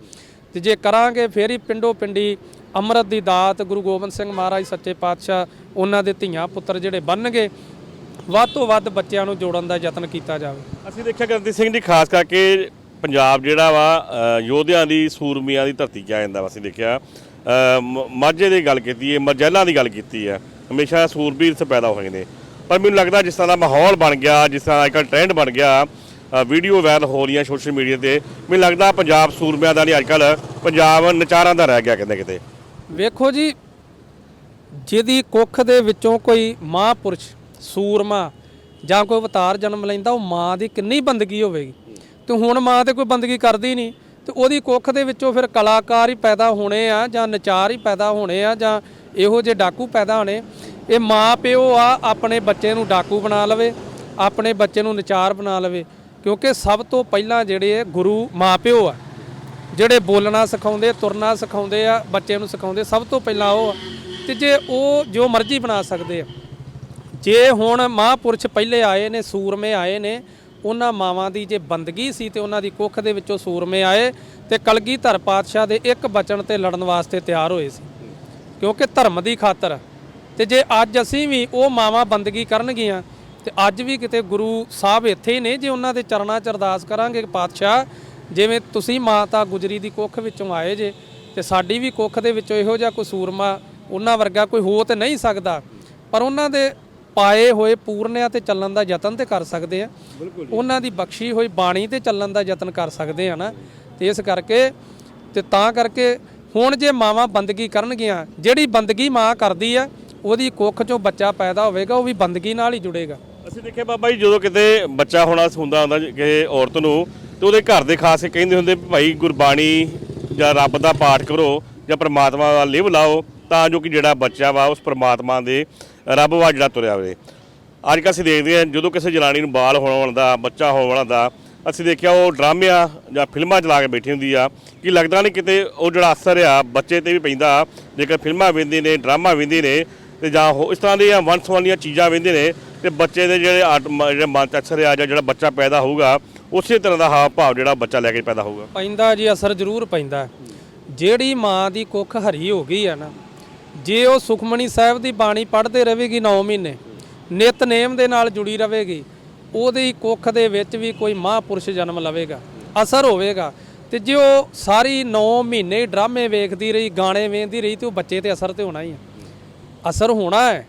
ਤੇ ਜੇ ਕਰਾਂਗੇ, ਫੇਰ ਹੀ ਪਿੰਡੋ ਪਿੰਡੀ ਅੰਮ੍ਰਿਤ ਦੀ ਦਾਤ, ਗੁਰੂ ਗੋਬਿੰਦ ਸਿੰਘ ਮਹਾਰਾਜ ਸੱਚੇ ਪਾਤਸ਼ਾਹ, ਉਹਨਾਂ ਦੇ ਧੀਆਂ ਪੁੱਤਰ ਜਿਹੜੇ ਬਣਨਗੇ, ਵੱਧ ਤੋਂ ਵੱਧ ਬੱਚਿਆਂ ਨੂੰ ਜੋੜਨ ਦਾ ਯਤਨ ਕੀਤਾ ਜਾਵੇ। ਅਸੀਂ ਦੇਖਿਆ ਗ੍ਰੰਥੀ ਸਿੰਘ ਜੀ, ਖਾਸ ਕਰਕੇ ਪੰਜਾਬ ਜਿਹੜਾ ਵਾ ਯੋਧਿਆਂ ਦੀ, ਸੂਰਮੀਆਂ ਦੀ ਧਰਤੀ ਕਿਹਾ ਜਾਂਦਾ ਵਾ, ਅਸੀਂ ਦੇਖਿਆ। ਮਾਝੇ ਦੀ ਗੱਲ ਕੀਤੀ ਹੈ, ਮਰਜੈਲਾਂ ਦੀ ਗੱਲ ਕੀਤੀ ਹੈ। ਹਮੇਸ਼ਾ ਸੂਰਬੀਰ ਸੇ ਪੈਦਾ ਹੋਏ ਨੇ। ਪਰ ਮੈਨੂੰ ਲੱਗਦਾ ਜਿਸ ਤਰ੍ਹਾਂ ਦਾ ਮਾਹੌਲ ਬਣ ਗਿਆ, ਜਿਸ ਤਰ੍ਹਾਂ ਅੱਜਕੱਲ ਟ੍ਰੈਂਡ ਬਣ ਗਿਆ ਵੀਡੀਓ ਵਾਇਰਲ ਹੋ ਰਹੀਆਂ ਸੋਸ਼ਲ ਮੀਡੀਆ ਤੇ, ਮੈਨੂੰ ਲੱਗਦਾ ਪੰਜਾਬ ਸੂਰਮਿਆਂ ਦਾ ਨਹੀਂ ਅੱਜਕੱਲ ਪੰਜਾਬ ਨਚਾਰਾਂ ਦਾ ਰਹਿ ਗਿਆ ਕਿਤੇ ਕਿਤੇ। ਵੇਖੋ ਜੀ, ਜਿਹਦੀ ਕੁੱਖ ਦੇ ਵਿੱਚੋਂ ਕੋਈ ਮਹਾਂਪੁਰਸ਼ ਸੂਰਮਾ ਜਾਂ ਕੋਈ ਅਵਤਾਰ ਜਨਮ ਲੈਂਦਾ, ਉਹ ਮਾਂ ਦੀ ਕਿੰਨੀ ਬੰਦਗੀ ਹੋਵੇਗੀ? ਤੇ ਹੁਣ ਮਾਂ ਤੇ ਕੋਈ ਬੰਦਗੀ ਕਰਦੀ ਨਹੀਂ, ਤੇ ਉਹਦੀ ਕੁੱਖ ਦੇ ਵਿੱਚੋਂ ਫਿਰ ਕਲਾਕਾਰ ਹੀ ਪੈਦਾ ਹੋਣੇ ਆ ਜਾਂ ਨਚਾਰ ਹੀ ਪੈਦਾ ਹੋਣੇ ਆ ਜਾਂ ਇਹੋ ਜਿਹੇ ਡਾਕੂ ਪੈਦਾ ਹੋਣੇ। ਇਹ ਮਾਂ ਪਿਓ ਆ, ਆਪਣੇ ਬੱਚੇ ਨੂੰ ਡਾਕੂ ਬਣਾ ਲਵੇ, ਆਪਣੇ ਬੱਚੇ ਨੂੰ ਨਚਾਰ ਬਣਾ ਲਵੇ, ਕਿਉਂਕਿ ਸਭ ਤੋਂ ਪਹਿਲਾਂ ਜਿਹੜੇ ਗੁਰੂ ਮਾਂ ਪਿਓ ਆ, ਜਿਹੜੇ ਬੋਲਣਾ ਸਿਖਾਉਂਦੇ, ਤੁਰਨਾ ਸਿਖਾਉਂਦੇ ਆ, ਬੱਚੇ ਨੂੰ ਸਿਖਾਉਂਦੇ, ਸਭ ਤੋਂ ਪਹਿਲਾਂ ਉਹ ਆ। ਤੇ ਜੇ ਉਹ ਜੋ ਮਰਜ਼ੀ ਬਣਾ ਸਕਦੇ ਆ ਜੇ ਹੁਣ ਮਹਾਂਪੁਰਸ਼ ਪਹਿਲੇ ਆਏ ਨੇ, ਸੂਰਮੇ ਆਏ ਨੇ, ਉਹਨਾਂ ਮਾਵਾਂ ਦੀ ਜੇ ਬੰਦਗੀ ਸੀ ਤੇ ਉਹਨਾਂ ਦੀ ਕੁੱਖ ਦੇ ਵਿੱਚੋਂ ਸੂਰਮੇ ਆਏ ਤੇ ਕਲਗੀਧਰ ਪਾਤਸ਼ਾਹ ਦੇ ਇੱਕ ਬਚਨ ਤੇ ਲੜਨ ਵਾਸਤੇ ਤਿਆਰ ਹੋਏ ਸੀ ਕਿਉਂਕਿ ਧਰਮ ਦੀ ਖਾਤਰ ਤੇ ਜੇ ਅੱਜ ਅਸੀਂ ਵੀ ਉਹ ਮਾਵਾਂ ਬੰਦਗੀ ਕਰਨਗੀਆਂ ਤੇ ਅੱਜ ਵੀ ਕਿਤੇ ਗੁਰੂ ਸਾਹਿਬ ਇੱਥੇ ਹੀ ਨੇ ਜੇ ਉਹਨਾਂ ਦੇ ਚਰਨਾਂ 'ਚ ਅਰਦਾਸ ਕਰਾਂਗੇ ਪਾਤਸ਼ਾਹ ਜਿਵੇਂ ਤੁਸੀਂ ਮਾਤਾ ਗੁਜਰੀ ਦੀ ਕੁੱਖ ਵਿੱਚੋਂ ਆਏ ਜੇ ਤੇ ਸਾਡੀ ਵੀ ਕੁੱਖ ਦੇ ਵਿੱਚੋਂ ਇਹੋ ਜਿਹਾ ਕੋਈ ਸੂਰਮਾ ਉਹਨਾਂ ਵਰਗਾ ਕੋਈ ਹੋ ਤੇ ਨਹੀਂ ਸਕਦਾ। ਪਰ ਉਹਨਾਂ ਦੇ ਪਾਏ ਹੋਏ ਪੂਰਨਿਆਂ ਤੇ ਚੱਲਣ ਦਾ ਯਤਨ ਤੇ ਕਰ ਸਕਦੇ ਆ। ਉਹਨਾਂ ਦੀ ਬਖਸ਼ੀ ਹੋਈ ਬਾਣੀ ਤੇ ਚੱਲਣ ਦਾ ਯਤਨ ਕਰ ਸਕਦੇ ਆ ਨਾ। ਤੇ ਇਸ ਕਰਕੇ ਤੇ ਤਾਂ ਕਰਕੇ ਹੁਣ ਜੇ ਮਾਵਾਂ ਬੰਦਗੀ ਕਰਨਗੀਆਂ ਜਿਹੜੀ ਬੰਦਗੀ ਮਾਂ ਕਰਦੀ ਆ ਉਹਦੀ ਕੁੱਖ ਚੋਂ ਬੱਚਾ ਪੈਦਾ ਹੋਵੇਗਾ, ਉਹ ਵੀ ਬੰਦਗੀ ਨਾਲ ਹੀ ਜੁੜੇਗਾ। ਅਸੀਂ ਦੇਖਿਆ ਬਾਬਾ ਜੀ, ਜਦੋਂ ਕਿਤੇ ਬੱਚਾ ਹੋਣਾ ਹੁੰਦਾ ਹੁੰਦਾ ਕਿਸੇ ਔਰਤ ਨੂੰ, ਤੇ ਉਹਦੇ ਘਰ ਦੇ ਖਾਸ ਕੇ ਕਹਿੰਦੇ ਹੁੰਦੇ ਭਾਈ ਗੁਰਬਾਣੀ ਜਾਂ ਰੱਬ ਦਾ ਪਾਠ ਕਰੋ ਜਾਂ ਪ੍ਰਮਾਤਮਾ ਦਾ ਲਿਵ ਲਾਓ, ਤਾਂ ਜੋ ਕਿ ਜਿਹੜਾ ਬੱਚਾ ਵਾ ਉਸ ਪ੍ਰਮਾਤਮਾ ਦੇ ਰੱਬ ਵਾ ਜਿਹੜਾ ਤੁਰਿਆ ਹੋਵੇ। ਅੱਜ ਕੱਲ੍ਹ ਅਸੀਂ ਦੇਖਦੇ ਹਾਂ, ਜਦੋਂ ਕਿਸੇ ਜਨਾਨੀ ਨੂੰ ਬਾਲ ਹੋਣ ਵਾਲਾ ਦਾ, ਬੱਚਾ ਹੋਣ ਵਾਲਾ ਦਾ, ਅਸੀਂ ਦੇਖਿਆ ਉਹ ਡਰਾਮਿਆਂ ਜਾਂ ਫਿਲਮਾਂ ਚਲਾ ਕੇ ਬੈਠੀ ਹੁੰਦੀ ਆ, ਕਿ ਲੱਗਦਾ ਨਹੀਂ ਕਿਤੇ ਉਹ ਜਿਹੜਾ ਅਸਰ ਆ, ਬੱਚੇ ਤੇ ਵੀ ਪੈਂਦਾ, ਜੇਕਰ ਫਿਲਮਾਂ ਵੇਖਦੇ ਨੇ, ਡਰਾਮਾ ਵੇਖਦੇ ਨੇ ਤੇ ਜਾਂ ਉਹ ਇਸ ਤਰ੍ਹਾਂ ਦੀਆਂ ਵੰਸਵਾਲੀਆਂ ਚੀਜ਼ਾਂ ਵੇਖਦੇ ਨੇ ਤੇ ਬੱਚੇ ਦੇ ਜਿਹੜੇ ਜਿਹੜੇ ਮਨ 'ਚ ਅਸਰ ਆ ਜਾਂ ਜਿਹੜਾ ਬੱਚਾ ਪੈਦਾ ਹੋਊਗਾ, ਉਸੇ ਤਰ੍ਹਾਂ ਦਾ ਹਾਵ ਭਾਵ ਜਿਹੜਾ ਬੱਚਾ ਲੈ ਕੇ ਪੈਦਾ ਹੋਊਗਾ। ਪੈਂਦਾ ਜੀ, ਅਸਰ ਜ਼ਰੂਰ ਪੈਂਦਾ। ਜਿਹੜੀ ਮਾਂ ਦੀ ਕੁੱਖ ਹਰੀ ਹੋ ਗਈ ਆ ਨਾ, ਜੇ ਉਹ ਸੁਖਮਣੀ ਸਾਹਿਬ ਦੀ ਬਾਣੀ ਪੜ੍ਹਦੇ ਰਹੇਗੀ 9 ਮਹੀਨੇ, ਨਿਤਨੇਮ ਦੇ ਨਾਲ ਜੁੜੀ ਰਹੇਗੀ, ਉਹਦੀ ਕੁੱਖ ਦੇ ਵਿੱਚ ਵੀ ਕੋਈ ਮਹਾਂਪੁਰਸ਼ ਜਨਮ ਲਵੇਗਾ, ਅਸਰ ਹੋਵੇਗਾ। ਤੇ ਜੇ ਉਹ ਸਾਰੀ 9 ਮਹੀਨੇ ਡਰਾਮੇ ਵੇਖਦੀ ਰਹੀ, ਗਾਣੇ ਵੇਖਦੀ ਰਹੀ, ਤੇ ਉਹ ਬੱਚੇ ਤੇ ਅਸਰ ਤੇ ਹੋਣਾ ਹੀ ਆ। ਅਸਰ ਹੋਣਾ ਹੈ।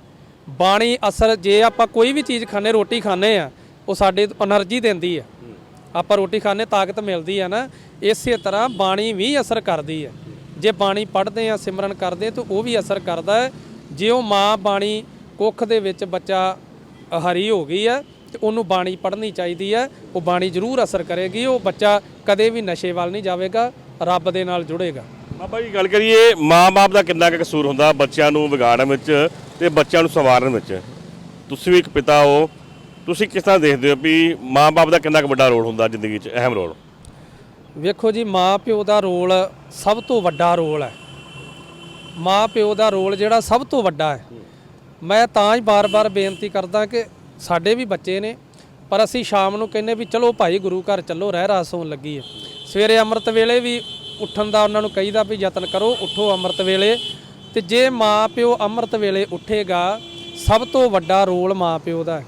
ਬਾਣੀ ਅਸਰ, ਜੇ ਆਪਾਂ ਕੋਈ ਵੀ ਚੀਜ਼ ਖਾਣੇ ਰੋਟੀ ਖਾਣੇ ਆ ਉਹ ਸਾਡੇ એનર્ਜੀ ਦਿੰਦੀ ਹੈ। ਆਪਾਂ ਰੋਟੀ ਖਾਣੇ ਤਾਕਤ ਮਿਲਦੀ ਹੈ ਨਾ। ਇਸੇ ਤਰ੍ਹਾਂ ਬਾਣੀ ਵੀ ਅਸਰ ਕਰਦੀ ਹੈ। ਜੇ ਬਾਣੀ ਪੜ੍ਹਦੇ ਆ ਸਿਮਰਨ ਕਰਦੇ ਤਾਂ ਉਹ ਵੀ ਅਸਰ ਕਰਦਾ ਹੈ। ਜੇ ਉਹ ਮਾਂ ਬਾਣੀ ਕੁੱਖ ਦੇ ਵਿੱਚ ਬੱਚਾ ਹਰੀ ਹੋ ਗਈ ਹੈ, ਤੇ ਉਹਨੂੰ ਬਾਣੀ ਪੜ੍ਹਨੀ ਚਾਹੀਦੀ ਹੈ। ਉਹ ਬਾਣੀ ਜ਼ਰੂਰ ਅਸਰ ਕਰੇਗੀ। ਉਹ ਬੱਚਾ ਕਦੇ ਵੀ ਨਸ਼ੇ ਵੱਲ ਨਹੀਂ ਜਾਵੇਗਾ, ਰੱਬ ਦੇ ਨਾਲ ਜੁੜੇਗਾ। ਬਾਬਾ ਜੀ, ਗੱਲ ਕਰੀਏ, ਮਾਂ-ਬਾਪ ਦਾ ਕਿੰਨਾ ਕੁ ਕਸੂਰ ਹੁੰਦਾ ਬੱਚਿਆਂ ਨੂੰ ਵਿਗਾੜਨ ਵਿੱਚ ਤੇ ਬੱਚਿਆਂ ਨੂੰ ਸੰਵਾਰਨ ਵਿੱਚ? ਤੁਸੀਂ ਵੀ ਇੱਕ ਪਿਤਾ ਹੋ, ਤੁਸੀਂ ਕਿਸ ਤਰ੍ਹਾਂ ਦੇਖਦੇ ਹੋ ਵੀ ਮਾਂ-ਬਾਪ ਦਾ ਕਿੰਨਾ ਕੁ ਵੱਡਾ ਰੋਲ ਹੁੰਦਾ ਜ਼ਿੰਦਗੀ 'ਚ, ਅਹਿਮ ਰੋਲ? ਵੇਖੋ ਜੀ ਮਾਂ ਪਿਓ ਦਾ ਰੋਲ ਸਭ ਤੋਂ ਵੱਡਾ ਰੋਲ ਹੈ। ਮਾਂ ਪਿਓ ਦਾ ਰੋਲ ਜਿਹੜਾ ਸਭ ਤੋਂ ਵੱਡਾ ਹੈ। ਮੈਂ ਤਾਂ ਹੀ ਬਾਰ-ਬਾਰ ਬੇਨਤੀ ਕਰਦਾ ਕਿ ਸਾਡੇ ਵੀ ਬੱਚੇ ਨੇ, ਪਰ ਅਸੀਂ ਸ਼ਾਮ ਨੂੰ ਕਹਿੰਨੇ ਵੀ ਚਲੋ ਭਾਈ ਗੁਰੂ ਘਰ ਚੱਲੋ ਰਹਿ ਰਾਸ ਹੋਣ ਲੱਗੀ ਹੈ। ਸਵੇਰੇ ਅੰਮ੍ਰਿਤ ਵੇਲੇ ਵੀ ਉੱਠਣ ਦਾ ਉਹਨਾਂ ਨੂੰ ਕਹੀਦਾ ਵੀ ਯਤਨ ਕਰੋ, ਉੱਠੋ ਅੰਮ੍ਰਿਤ ਵੇਲੇ। ਤੇ ਜੇ ਮਾਂ ਪਿਓ ਅੰਮ੍ਰਿਤ ਵੇਲੇ ਉੱਠੇਗਾ, ਸਭ ਤੋਂ ਵੱਡਾ ਰੋਲ ਮਾਂ ਪਿਓ ਦਾ ਹੈ।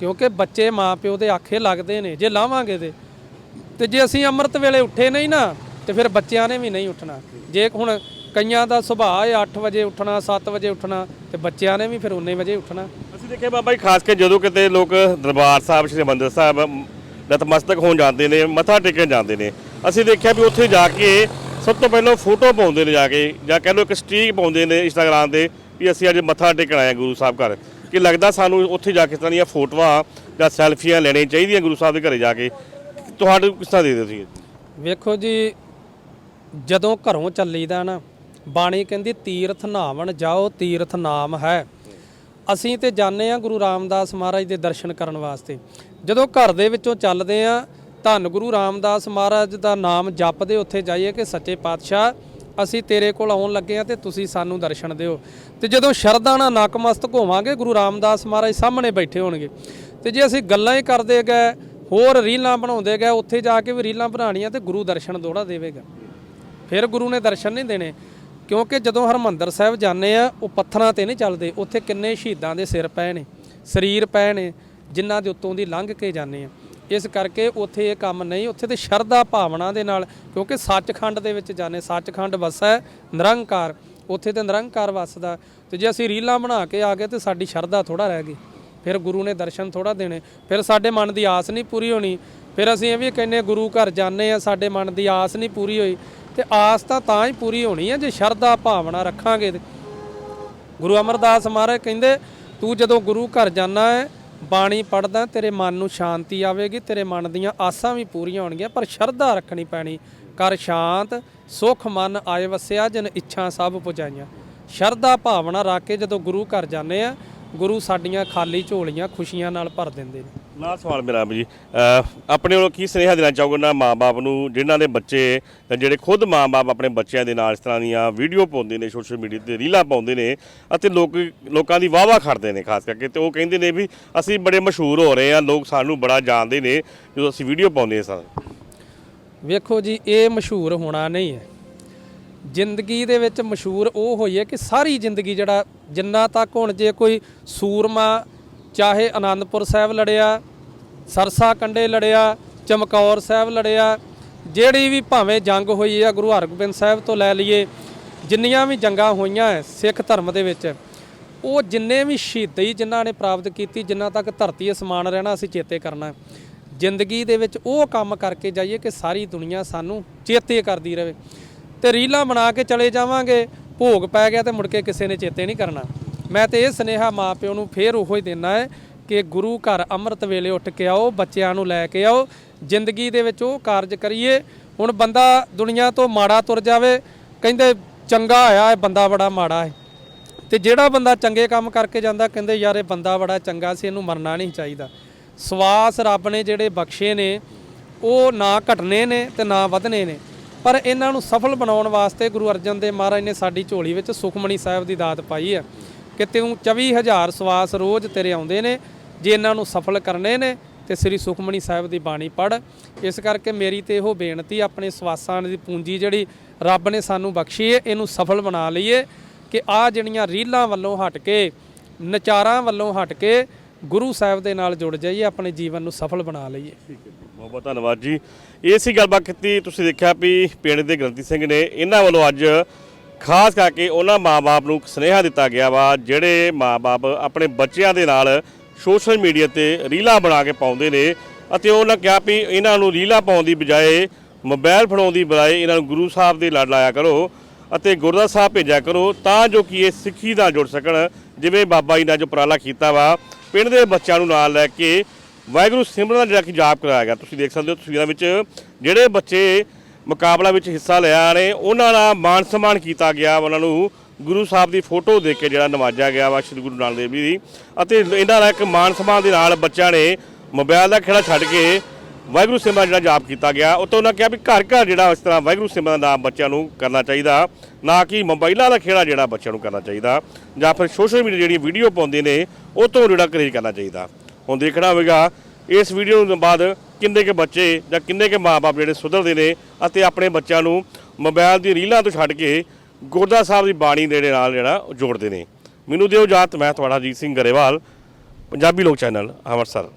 ਕਿਉਂਕਿ ਬੱਚੇ ਮਾਂ ਪਿਓ ਦੇ ਆਖੇ ਲੱਗਦੇ ਨੇ, ਜੇ ਲਾਵਾਂਗੇ ਤੇ। ਤੇ ਜੇ ਅਸੀਂ ਅੰਮ੍ਰਿਤ ਵੇਲੇ ਉੱਠੇ ਨਹੀਂ ਨਾ, ਤੇ ਫਿਰ ਬੱਚਿਆਂ ਨੇ ਵੀ ਨਹੀਂ ਉੱਠਣਾ। ਜੇ ਹੁਣ ਕਈਆਂ ਦਾ ਸੁਭਾਅ ਹੈ 8 ਵਜੇ ਉੱਠਣਾ 7 ਵਜੇ ਉੱਠਣਾ, ਤੇ ਬੱਚਿਆਂ ਨੇ ਵੀ ਫਿਰ ਉਨੇ ਵਜੇ ਉੱਠਣਾ। ਅਸੀਂ ਦੇਖਿਆ ਬਾਬਾ ਜੀ, ਖਾਸ ਕੇ ਜਦੋਂ ਕਿਤੇ ਲੋਕ ਦਰਬਾਰ ਸਾਹਿਬ, ਸ਼੍ਰੀ ਹਰਿਮੰਦਰ ਸਾਹਿਬ ਨਤਮਸਤਕ ਹੋਣ ਜਾਂਦੇ ਨੇ, ਮੱਥਾ ਟੇਕਣ ਜਾਂਦੇ ਨੇ ਅਸੀਂ ਦੇਖਿਆ ਵੀ ਉੱਥੇ ਜਾ ਕੇ ਸਭ ਤੋਂ ਪਹਿਲਾਂ ਫੋਟੋ ਪਾਉਂਦੇ ਨੇ ਜਾ ਕੇ, ਜਾਂ ਕਹਿ ਲਓ ਇੱਕ ਸਟ੍ਰੀਕ ਪਾਉਂਦੇ ਨੇ ਇੰਸਟਾਗ੍ਰਾਮ ਤੇ ਵੀ ਅਸੀਂ ਅੱਜ ਮੱਥਾ ਟੇਕਣ ਆਏ ਹਾਂ ਗੁਰੂ ਸਾਹਿਬ ਘਰ। ਕਿ ਲੱਗਦਾ ਸਾਨੂੰ ਉੱਥੇ ਜਾ ਕੇ ਇਸ ਤਰ੍ਹਾਂ ਦੀਆਂ ਫੋਟੋਆਂ ਜਾਂ ਸੈਲਫੀਆਂ ਲੈਣੀਆਂ ਚਾਹੀਦੀਆਂ ਗੁਰੂ ਸਾਹਿਬ ਦੇ ਘਰੇ ਜਾ ਕੇ। ਤੁਹਾਡੇ ਕਿਸ ਤਰ੍ਹਾਂ ਦੇ ਦਿਓ ਤੁਸੀਂ? ਵੇਖੋ ਜੀ, ਜਦੋਂ ਘਰੋਂ ਚੱਲੀਦਾ ਨਾ, ਬਾਣੀ ਕਹਿੰਦੀ ਤੀਰਥ ਨਾਵਣ ਜਾਓ, ਤੀਰਥ ਨਾਮ ਹੈ। ਅਸੀਂ ਤੇ ਜਾਂਦੇ ਆ ਗੁਰੂ ਰਾਮਦਾਸ ਮਹਾਰਾਜ ਦੇ ਦਰਸ਼ਨ ਕਰਨ ਵਾਸਤੇ। ਜਦੋਂ ਘਰ ਦੇ ਵਿੱਚੋਂ ਚੱਲਦੇ ਆ ਧੰਨ ਗੁਰੂ ਰਾਮਦਾਸ ਮਹਾਰਾਜ ਦਾ ਨਾਮ ਜਪਦੇ ਉੱਥੇ ਜਾਈਏ ਕਿ ਸੱਚੇ ਪਾਤਸ਼ਾਹ ਅਸੀਂ ਤੇਰੇ ਕੋਲ ਆਉਣ ਲੱਗੇ ਆ ਤੇ ਤੁਸੀਂ ਸਾਨੂੰ ਦਰਸ਼ਨ ਦਿਓ। ਤੇ ਜਦੋਂ ਸ਼ਰਧਾ ਨਾਲ ਨਕਮਸਤਕ ਹੋਵਾਂਗੇ, ਗੁਰੂ ਰਾਮਦਾਸ ਮਹਾਰਾਜ ਸਾਹਮਣੇ ਬੈਠੇ ਹੋਣਗੇ। ਤੇ ਜੇ ਅਸੀਂ ਗੱਲਾਂ ਹੀ ਕਰਦੇ ਗਏ, ਹੋਰ ਰੀਲਾਂ ਬਣਾਉਂਦੇ ਗਏ, ਉੱਥੇ ਜਾ ਕੇ ਵੀ ਰੀਲਾਂ ਬਣਾਉਣੀਆਂ ਤੇ ਗੁਰੂ ਦਰਸ਼ਨ ਦੋੜਾ ਦੇਵੇਗਾ। ਫਿਰ ਗੁਰੂ ਨੇ ਦਰਸ਼ਨ ਨਹੀਂ ਦੇਣੇ, ਕਿਉਂਕਿ ਜਦੋਂ ਹਰਮੰਦਰ ਸਾਹਿਬ ਜਾਂਦੇ ਆ, ਉਹ ਪੱਥਰਾਂ ਤੇ ਨਹੀਂ ਚੱਲਦੇ, ਉੱਥੇ ਕਿੰਨੇ ਸ਼ਹੀਦਾਂ ਦੇ ਸਿਰ ਪਏ ਨੇ, ਸਰੀਰ ਪਏ ਨੇ, ਜਿਨ੍ਹਾਂ ਦੇ ਉੱਤੋਂ ਦੀ ਲੰਘ ਕੇ ਜਾਂਦੇ ਆ। ਇਸ ਕਰਕੇ ਉੱਥੇ ਇਹ ਕੰਮ ਨਹੀਂ, ਉੱਥੇ ਤੇ ਸ਼ਰਧਾ ਭਾਵਨਾ ਦੇ ਨਾਲ, ਕਿਉਂਕਿ ਸੱਚਖੰਡ ਦੇ ਵਿੱਚ ਜਾਂਦੇ ਸੱਚਖੰਡ ਵਸੈ ਨਿਰੰਕਾਰ, ਉੱਥੇ ਤੇ ਨਿਰੰਕਾਰ ਵਸਦਾ ਤੇ ਜੇ ਅਸੀਂ ਰੀਲਾਂ ਬਣਾ ਕੇ ਆ ਗਏ ਤੇ ਸਾਡੀ ਸ਼ਰਧਾ ਥੋੜਾ ਰਹਿ ਗਈ। ਫਿਰ ਗੁਰੂ ਨੇ ਦਰਸ਼ਨ ਥੋੜਾ ਦੇਣੇ। ਫਿਰ ਸਾਡੇ ਮਨ ਦੀ ਆਸ ਨਹੀਂ ਪੂਰੀ ਹੋਣੀ। ਫਿਰ ਅਸੀਂ ਇਹ ਵੀ ਕਹਿੰਨੇ ਗੁਰੂ ਘਰ ਜਾਂਦੇ ਆ ਸਾਡੇ ਮਨ ਦੀ ਆਸ ਨਹੀਂ ਪੂਰੀ ਹੋਈ। ਤੇ ਆਸ ਤਾਂ ਤਾਂ ਹੀ ਪੂਰੀ ਹੋਣੀ ਹੈ ਜੇ ਸ਼ਰਧਾ ਭਾਵਨਾ ਰੱਖਾਂਗੇ ਤੇ। ਗੁਰੂ ਅਮਰਦਾਸ ਮਹਾਰਾਜ ਕਹਿੰਦੇ, ਤੂੰ ਜਦੋਂ ਗੁਰੂ ਘਰ ਜਾਣਾ ਹੈ ਬਾਣੀ ਪੜਦਾ ਤੇਰੇ ਮਨ ਨੂੰ ਸ਼ਾਂਤੀ ਆਵੇਗੀ, ਤੇਰੇ ਮਨ ਦੀਆਂ ਆਸਾਂ ਵੀ ਪੂਰੀਆਂ ਹੋਣਗੀਆਂ, ਪਰ ਸ਼ਰਧਾ ਰੱਖਣੀ ਪੈਣੀ। ਕਰ ਸ਼ਾਂਤ, ਸੁਖ ਮਨ ਆਏ ਵਸਿਆ, ਜਨ ਇੱਛਾ ਸਭ ਪੁਜਾਈਆਂ। ਸ਼ਰਧਾ ਭਾਵਨਾ ਰੱਖ ਕੇ ਜਦੋਂ ਗੁਰੂ ਘਰ ਜਾਂਦੇ ਆ ਗੁਰੂ ਸਾਡੀਆਂ ਖਾਲੀ ਝੋਲੀਆਂ ਖੁਸ਼ੀਆਂ ਨਾਲ ਭਰ ਦਿੰਦੇ ਨੇ। ਲਾਸਟ ਸਵਾਲ ਮੇਰਾ ਜੀ ਅਹ ਆਪਣੇ ਵੱਲੋਂ ਕੀ ਸੁਨੇਹਾ ਦੇਣਾ ਚਾਹੋਗੇ ਨਾ ਮਾਪੇ ਨੂੰ ਜਿਨ੍ਹਾਂ ਦੇ ਬੱਚੇ ਜਾਂ ਜਿਹੜੇ ਖੁਦ ਮਾਪੇ ਆਪਣੇ ਬੱਚਿਆਂ ਦੇ ਨਾਲ ਇਸ ਤਰ੍ਹਾਂ ਦੀਆਂ ਵੀਡੀਓ ਪਾਉਂਦੇ ਨੇ ਸੋਸ਼ਲ ਮੀਡੀਆ ਤੇ ਰੀਲਾਂ ਪਾਉਂਦੇ ਨੇ ਅਤੇ ਲੋਕ ਲੋਕਾਂ ਦੀ ਵਾਹਵਾ ਖੜਦੇ ਨੇ ਖਾਸ ਕਰਕੇ ਤੇ ਉਹ ਕਹਿੰਦੇ ਨੇ ਵੀ ਅਸੀਂ ਬੜੇ ਮਸ਼ਹੂਰ ਹੋ ਰਹੇ ਹਾਂ ਲੋਕ ਸਾਨੂੰ ਬੜਾ ਜਾਣਦੇ ਨੇ ਜਦੋਂ ਅਸੀਂ ਵੀਡੀਓ ਪਾਉਂਦੇ ਹਾਂ ਵੇਖੋ ਜੀ ਇਹ ਮਸ਼ਹੂਰ ਹੋਣਾ ਨਹੀਂ ਹੈ। ਜ਼ਿੰਦਗੀ ਦੇ ਵਿੱਚ ਮਸ਼ਹੂਰ ਉਹ ਹੋਈ ਹੈ ਕਿ ਸਾਰੀ ਜ਼ਿੰਦਗੀ ਜਿਹੜਾ ਜਿੰਨਾ ਤੱਕ ਹੁਣ ਜੇ ਕੋਈ ਸੂਰਮਾ, ਚਾਹੇ ਆਨੰਦਪੁਰ ਸਾਹਿਬ ਲੜਿਆ, ਸਰਸਾ ਕੰਡੇ ਲੜਿਆ, ਚਮਕੌਰ ਸਾਹਿਬ ਲੜਿਆ, ਜਿਹੜੀ ਵੀ ਭਾਵੇਂ ਜੰਗ ਹੋਈ ਆ ਗੁਰੂ ਹਰਗੋਬਿੰਦ ਸਾਹਿਬ ਤੋਂ ਲੈ ਲਈਏ, ਜਿੰਨੀਆਂ ਵੀ ਜੰਗਾਂ ਹੋਈਆਂ ਸਿੱਖ ਧਰਮ ਦੇ ਵਿੱਚ, ਉਹ ਜਿੰਨੇ ਵੀ ਸ਼ਹੀਦੀ ਜਿਨ੍ਹਾਂ ਨੇ ਪ੍ਰਾਪਤ ਕੀਤੀ, ਜਿੰਨਾ ਤੱਕ ਧਰਤੀ ਅਸਮਾਨ ਰਹਿਣਾ ਅਸੀਂ ਚੇਤੇ ਕਰਨਾ ਜ਼ਿੰਦਗੀ ਦੇ ਵਿੱਚ ਉਹ ਕੰਮ ਕਰਕੇ ਜਾਈਏ ਕਿ ਸਾਰੀ ਦੁਨੀਆ ਸਾਨੂੰ ਚੇਤੇ ਕਰਦੀ ਰਹੇ। ਤੇ ਰੀਲਾਂ ਬਣਾ ਕੇ ਚਲੇ ਜਾਵਾਂਗੇ, ਭੋਗ ਪੈ ਗਿਆ ਤੇ ਮੁੜ ਕੇ ਕਿਸੇ ਨੇ ਚੇਤੇ ਨਹੀਂ ਕਰਨਾ। ਮੈਂ ਤੇ ਇਹ ਸਨੇਹਾ ਮਾਪਿਓ ਨੂੰ ਫੇਰ ਉਹੋ ਹੀ ਦੇਣਾ ਹੈ ਕਿ ਗੁਰੂ ਘਰ ਅੰਮ੍ਰਿਤ ਵੇਲੇ ਉੱਠ ਕੇ ਆਓ, ਬੱਚਿਆਂ ਨੂੰ ਲੈ ਕੇ ਆਓ, ਜ਼ਿੰਦਗੀ ਦੇ ਵਿੱਚ ਉਹ ਕਾਰਜ ਕਰੀਏ। ਹੁਣ ਬੰਦਾ ਦੁਨੀਆ ਤੋਂ ਮਾੜਾ ਤੁਰ ਜਾਵੇ, ਕਹਿੰਦੇ ਚੰਗਾ ਆਇਆ ਇਹ, ਬੰਦਾ ਬੜਾ ਮਾੜਾ ਹੈ। ਤੇ ਜਿਹੜਾ ਬੰਦਾ ਚੰਗੇ ਕੰਮ ਕਰਕੇ ਜਾਂਦਾ, ਕਹਿੰਦੇ ਯਾਰ ਇਹ ਬੰਦਾ ਬੜਾ ਚੰਗਾ ਸੀ, ਇਹਨੂੰ ਮਰਨਾ ਨਹੀਂ ਚਾਹੀਦਾ। ਸਵਾਸ ਰੱਬ ਨੇ ਜਿਹੜੇ ਬਖਸ਼ੇ ਨੇ, ਉਹ ਨਾ ਘਟਨੇ ਨੇ ਤੇ ਨਾ ਵਧਨੇ ਨੇ। ਪਰ ਇਹਨਾਂ ਨੂੰ ਸਫਲ ਬਣਾਉਣ ਵਾਸਤੇ ਗੁਰੂ ਅਰਜਨ ਦੇਵ ਮਹਾਰਾਜ ਨੇ ਸਾਡੀ ਝੋਲੀ ਵਿੱਚ ਸੁਖਮਣੀ ਸਾਹਿਬ ਦੀ ਦਾਤ ਪਾਈ ਹੈ ਕਿ ਤੂੰ 24000 ਸਵਾਸ ਰੋਜ਼ ਤੇਰੇ ਆਉਂਦੇ ਨੇ, ਜੇ ਇਹਨਾਂ ਨੂੰ ਸਫਲ ਕਰਨੇ ਨੇ ਤੇ ਸ੍ਰੀ ਸੁਖਮਣੀ ਸਾਹਿਬ ਦੀ ਬਾਣੀ ਪੜ ਇਸ ਕਰਕੇ ਮੇਰੀ ਤੇ ਇਹੋ ਬੇਨਤੀ ਆਪਣੇ ਸਵਾਸਾਂ ਦੀ ਪੂੰਜੀ ਜਿਹੜੀ ਰੱਬ ਨੇ ਸਾਨੂੰ ਬਖਸ਼ੀ ਹੈ ਇਹਨੂੰ ਸਫਲ ਬਣਾ ਲਈਏ ਕਿ ਆ ਜਿਹੜੀਆਂ ਰੀਲਾਂ ਵੱਲੋਂ ਹਟ ਕੇ, ਨਚਾਰਾਂ ਵੱਲੋਂ ਹਟ ਕੇ ਗੁਰੂ ਸਾਹਿਬ ਦੇ ਨਾਲ ਜੁੜ ਜਾਈਏ, ਆਪਣੇ ਜੀਵਨ ਨੂੰ ਸਫਲ ਬਣਾ ਲਈਏ। ਠੀਕ ਹੈ ਜੀ, ਬਹੁਤ ਬਹੁਤ ਧੰਨਵਾਦ ਜੀ। ਇਹ ਸੀ ਗੱਲਬਾਤ ਕੀਤੀ, ਤੁਸੀਂ ਦੇਖਿਆ ਵੀ ਪਿੰਡ ਦੇ ਗ੍ਰੰਥੀ ਸਿੰਘ ਨੇ ਇਹਨਾਂ ਵੱਲੋਂ ਅੱਜ ਖਾਸ ਕਰਕੇ ਉਹਨਾਂ ਮਾਪੇ ਨੂੰ ਇੱਕ ਸੁਨੇਹਾ ਦਿੱਤਾ ਗਿਆ ਵਾ, ਜਿਹੜੇ ਮਾਪੇ ਆਪਣੇ ਬੱਚਿਆਂ ਦੇ ਨਾਲ ਸੋਸ਼ਲ ਮੀਡੀਆ ਤੇ ਰੀਲਾਂ ਬਣਾ ਕੇ ਪਾਉਂਦੇ ਨੇ ਅਤੇ ਉਹਨਾਂ ਕਿਹਾ ਵੀ ਇਹਨਾਂ ਨੂੰ ਰੀਲਾਂ ਪਾਉਣ ਦੀ ਬਜਾਏ ਮੋਬਾਈਲ ਫੜਾਉਣ ਦੀ ਬਜਾਏ ਇਹਨਾਂ ਨੂੰ ਗੁਰੂ ਸਾਹਿਬ ਦੇ ਲੜ ਲਾਇਆ ਕਰੋ ਅਤੇ ਗੁਰਦੁਆਰਾ ਸਾਹਿਬ ਭੇਜਿਆ ਕਰੋ ਤਾਂ ਜੋ ਕਿ ਇਹ ਸਿੱਖੀ ਨਾਲ ਜੁੜ ਸਕਣ, ਜਿਵੇਂ ਬਾਬਾ ਜੀ ਨੇ ਜੋ ਉਪਰਾਲਾ ਕੀਤਾ ਵਾ। ਪਿੰਡ ਦੇ ਬੱਚਿਆਂ ਨੂੰ ਨਾਲ ਲੈ ਕੇ ਵਾਹਿਗੁਰੂ ਸਿਮਰਨ ਦਾ ਜਿਹੜਾ ਕਿ ਜਾਪ ਕਰਾਇਆ ਗਿਆ। ਤੁਸੀਂ ਦੇਖ ਸਕਦੇ ਹੋ ਤਸਵੀਰਾਂ ਵਿੱਚ ਜਿਹੜੇ ਬੱਚੇ ਮੁਕਾਬਲਾ ਵਿੱਚ ਹਿੱਸਾ ਲਿਆ ਨੇ ਉਹਨਾਂ ਦਾ ਮਾਨ ਸਨਮਾਨ ਕੀਤਾ ਗਿਆ। ਉਹਨਾਂ ਨੂੰ ਗੁਰੂ ਸਾਹਿਬ ਦੀ ਫੋਟੋ ਦੇ ਕੇ ਜਿਹੜਾ ਨਵਾਜਿਆ ਗਿਆ ਵਾ ਸ੍ਰੀ ਗੁਰੂ ਨਾਨਕ ਦੇਵ ਜੀ ਦੀ। ਅਤੇ ਇਹਨਾਂ ਦਾ ਇੱਕ ਮਾਨ ਸਨਮਾਨ ਦੇ ਨਾਲ ਬੱਚਿਆਂ ਨੇ ਮੋਬਾਈਲ ਦਾ ਖੇੜਾ ਛੱਡ ਕੇ ਵਾਹਿਗੁਰੂ ਸਿਮਰਨ ਦਾ ਜਿਹੜਾ ਜਾਪ ਕੀਤਾ ਗਿਆ ਉਹ ਤੋਂ ਉਹਨਾਂ ਕਿਹਾ ਵੀ ਘਰ ਘਰ ਜਿਹੜਾ ਇਸ ਤਰ੍ਹਾਂ ਵਾਹਿਗੁਰੂ ਸਿਮਰਨ ਦਾ ਨਾਮ ਬੱਚਿਆਂ ਨੂੰ ਕਰਨਾ ਚਾਹੀਦਾ, ਨਾ ਕਿ ਮੋਬਾਈਲਾਂ ਦਾ ਖੇੜਾ ਜਿਹੜਾ ਬੱਚਿਆਂ ਨੂੰ ਕਰਨਾ ਚਾਹੀਦਾ, ਜਾਂ ਫਿਰ ਸੋਸ਼ਲ ਮੀਡੀਆ ਜਿਹੜੀ ਵੀਡੀਓ ਪਾਉਂਦੇ ਨੇ, ਉਹ ਤੋਂ ਜਿਹੜਾ ਕਰੇਜ ਕਰਨਾ ਚਾਹੀਦਾ। ਹੁਣ ਦੇਖਣਾ ਹੋਵੇਗਾ, ਇਸ ਵੀਡੀਓ ਤੋਂ ਬਾਅਦ ਕਿੰਨੇ ਕੇ ਬੱਚੇ ਜਾਂ ਕਿੰਨੇ ਕੇ ਮਾਪੇ ਜਿਹੜੇ ਸੁਧਰਦੇ ਨੇ ਅਤੇ ਆਪਣੇ ਬੱਚਿਆਂ ਨੂੰ ਮੋਬਾਈਲ ਦੀ ਰੀਲਾਂ ਤੋਂ ਛੱਡ ਕੇ ਗੁਰਦਾ ਸਾਹਿਬ ਦੀ ਬਾਣੀ ਦੇ ਨਾਲ ਜਿਹੜਾ ਉਹ ਜੋੜਦੇ ਨੇ। ਮੈਨੂੰ ਦਿਓ ਜਾਤ ਮੈਂ ਤੁਹਾਡਾ ਅਜੀਤ ਸਿੰਘ ਗਰੇਵਾਲ, ਪੰਜਾਬੀ ਲੋਕ ਚੈਨਲ, ਅੰਮ੍ਰਿਤਸਰ।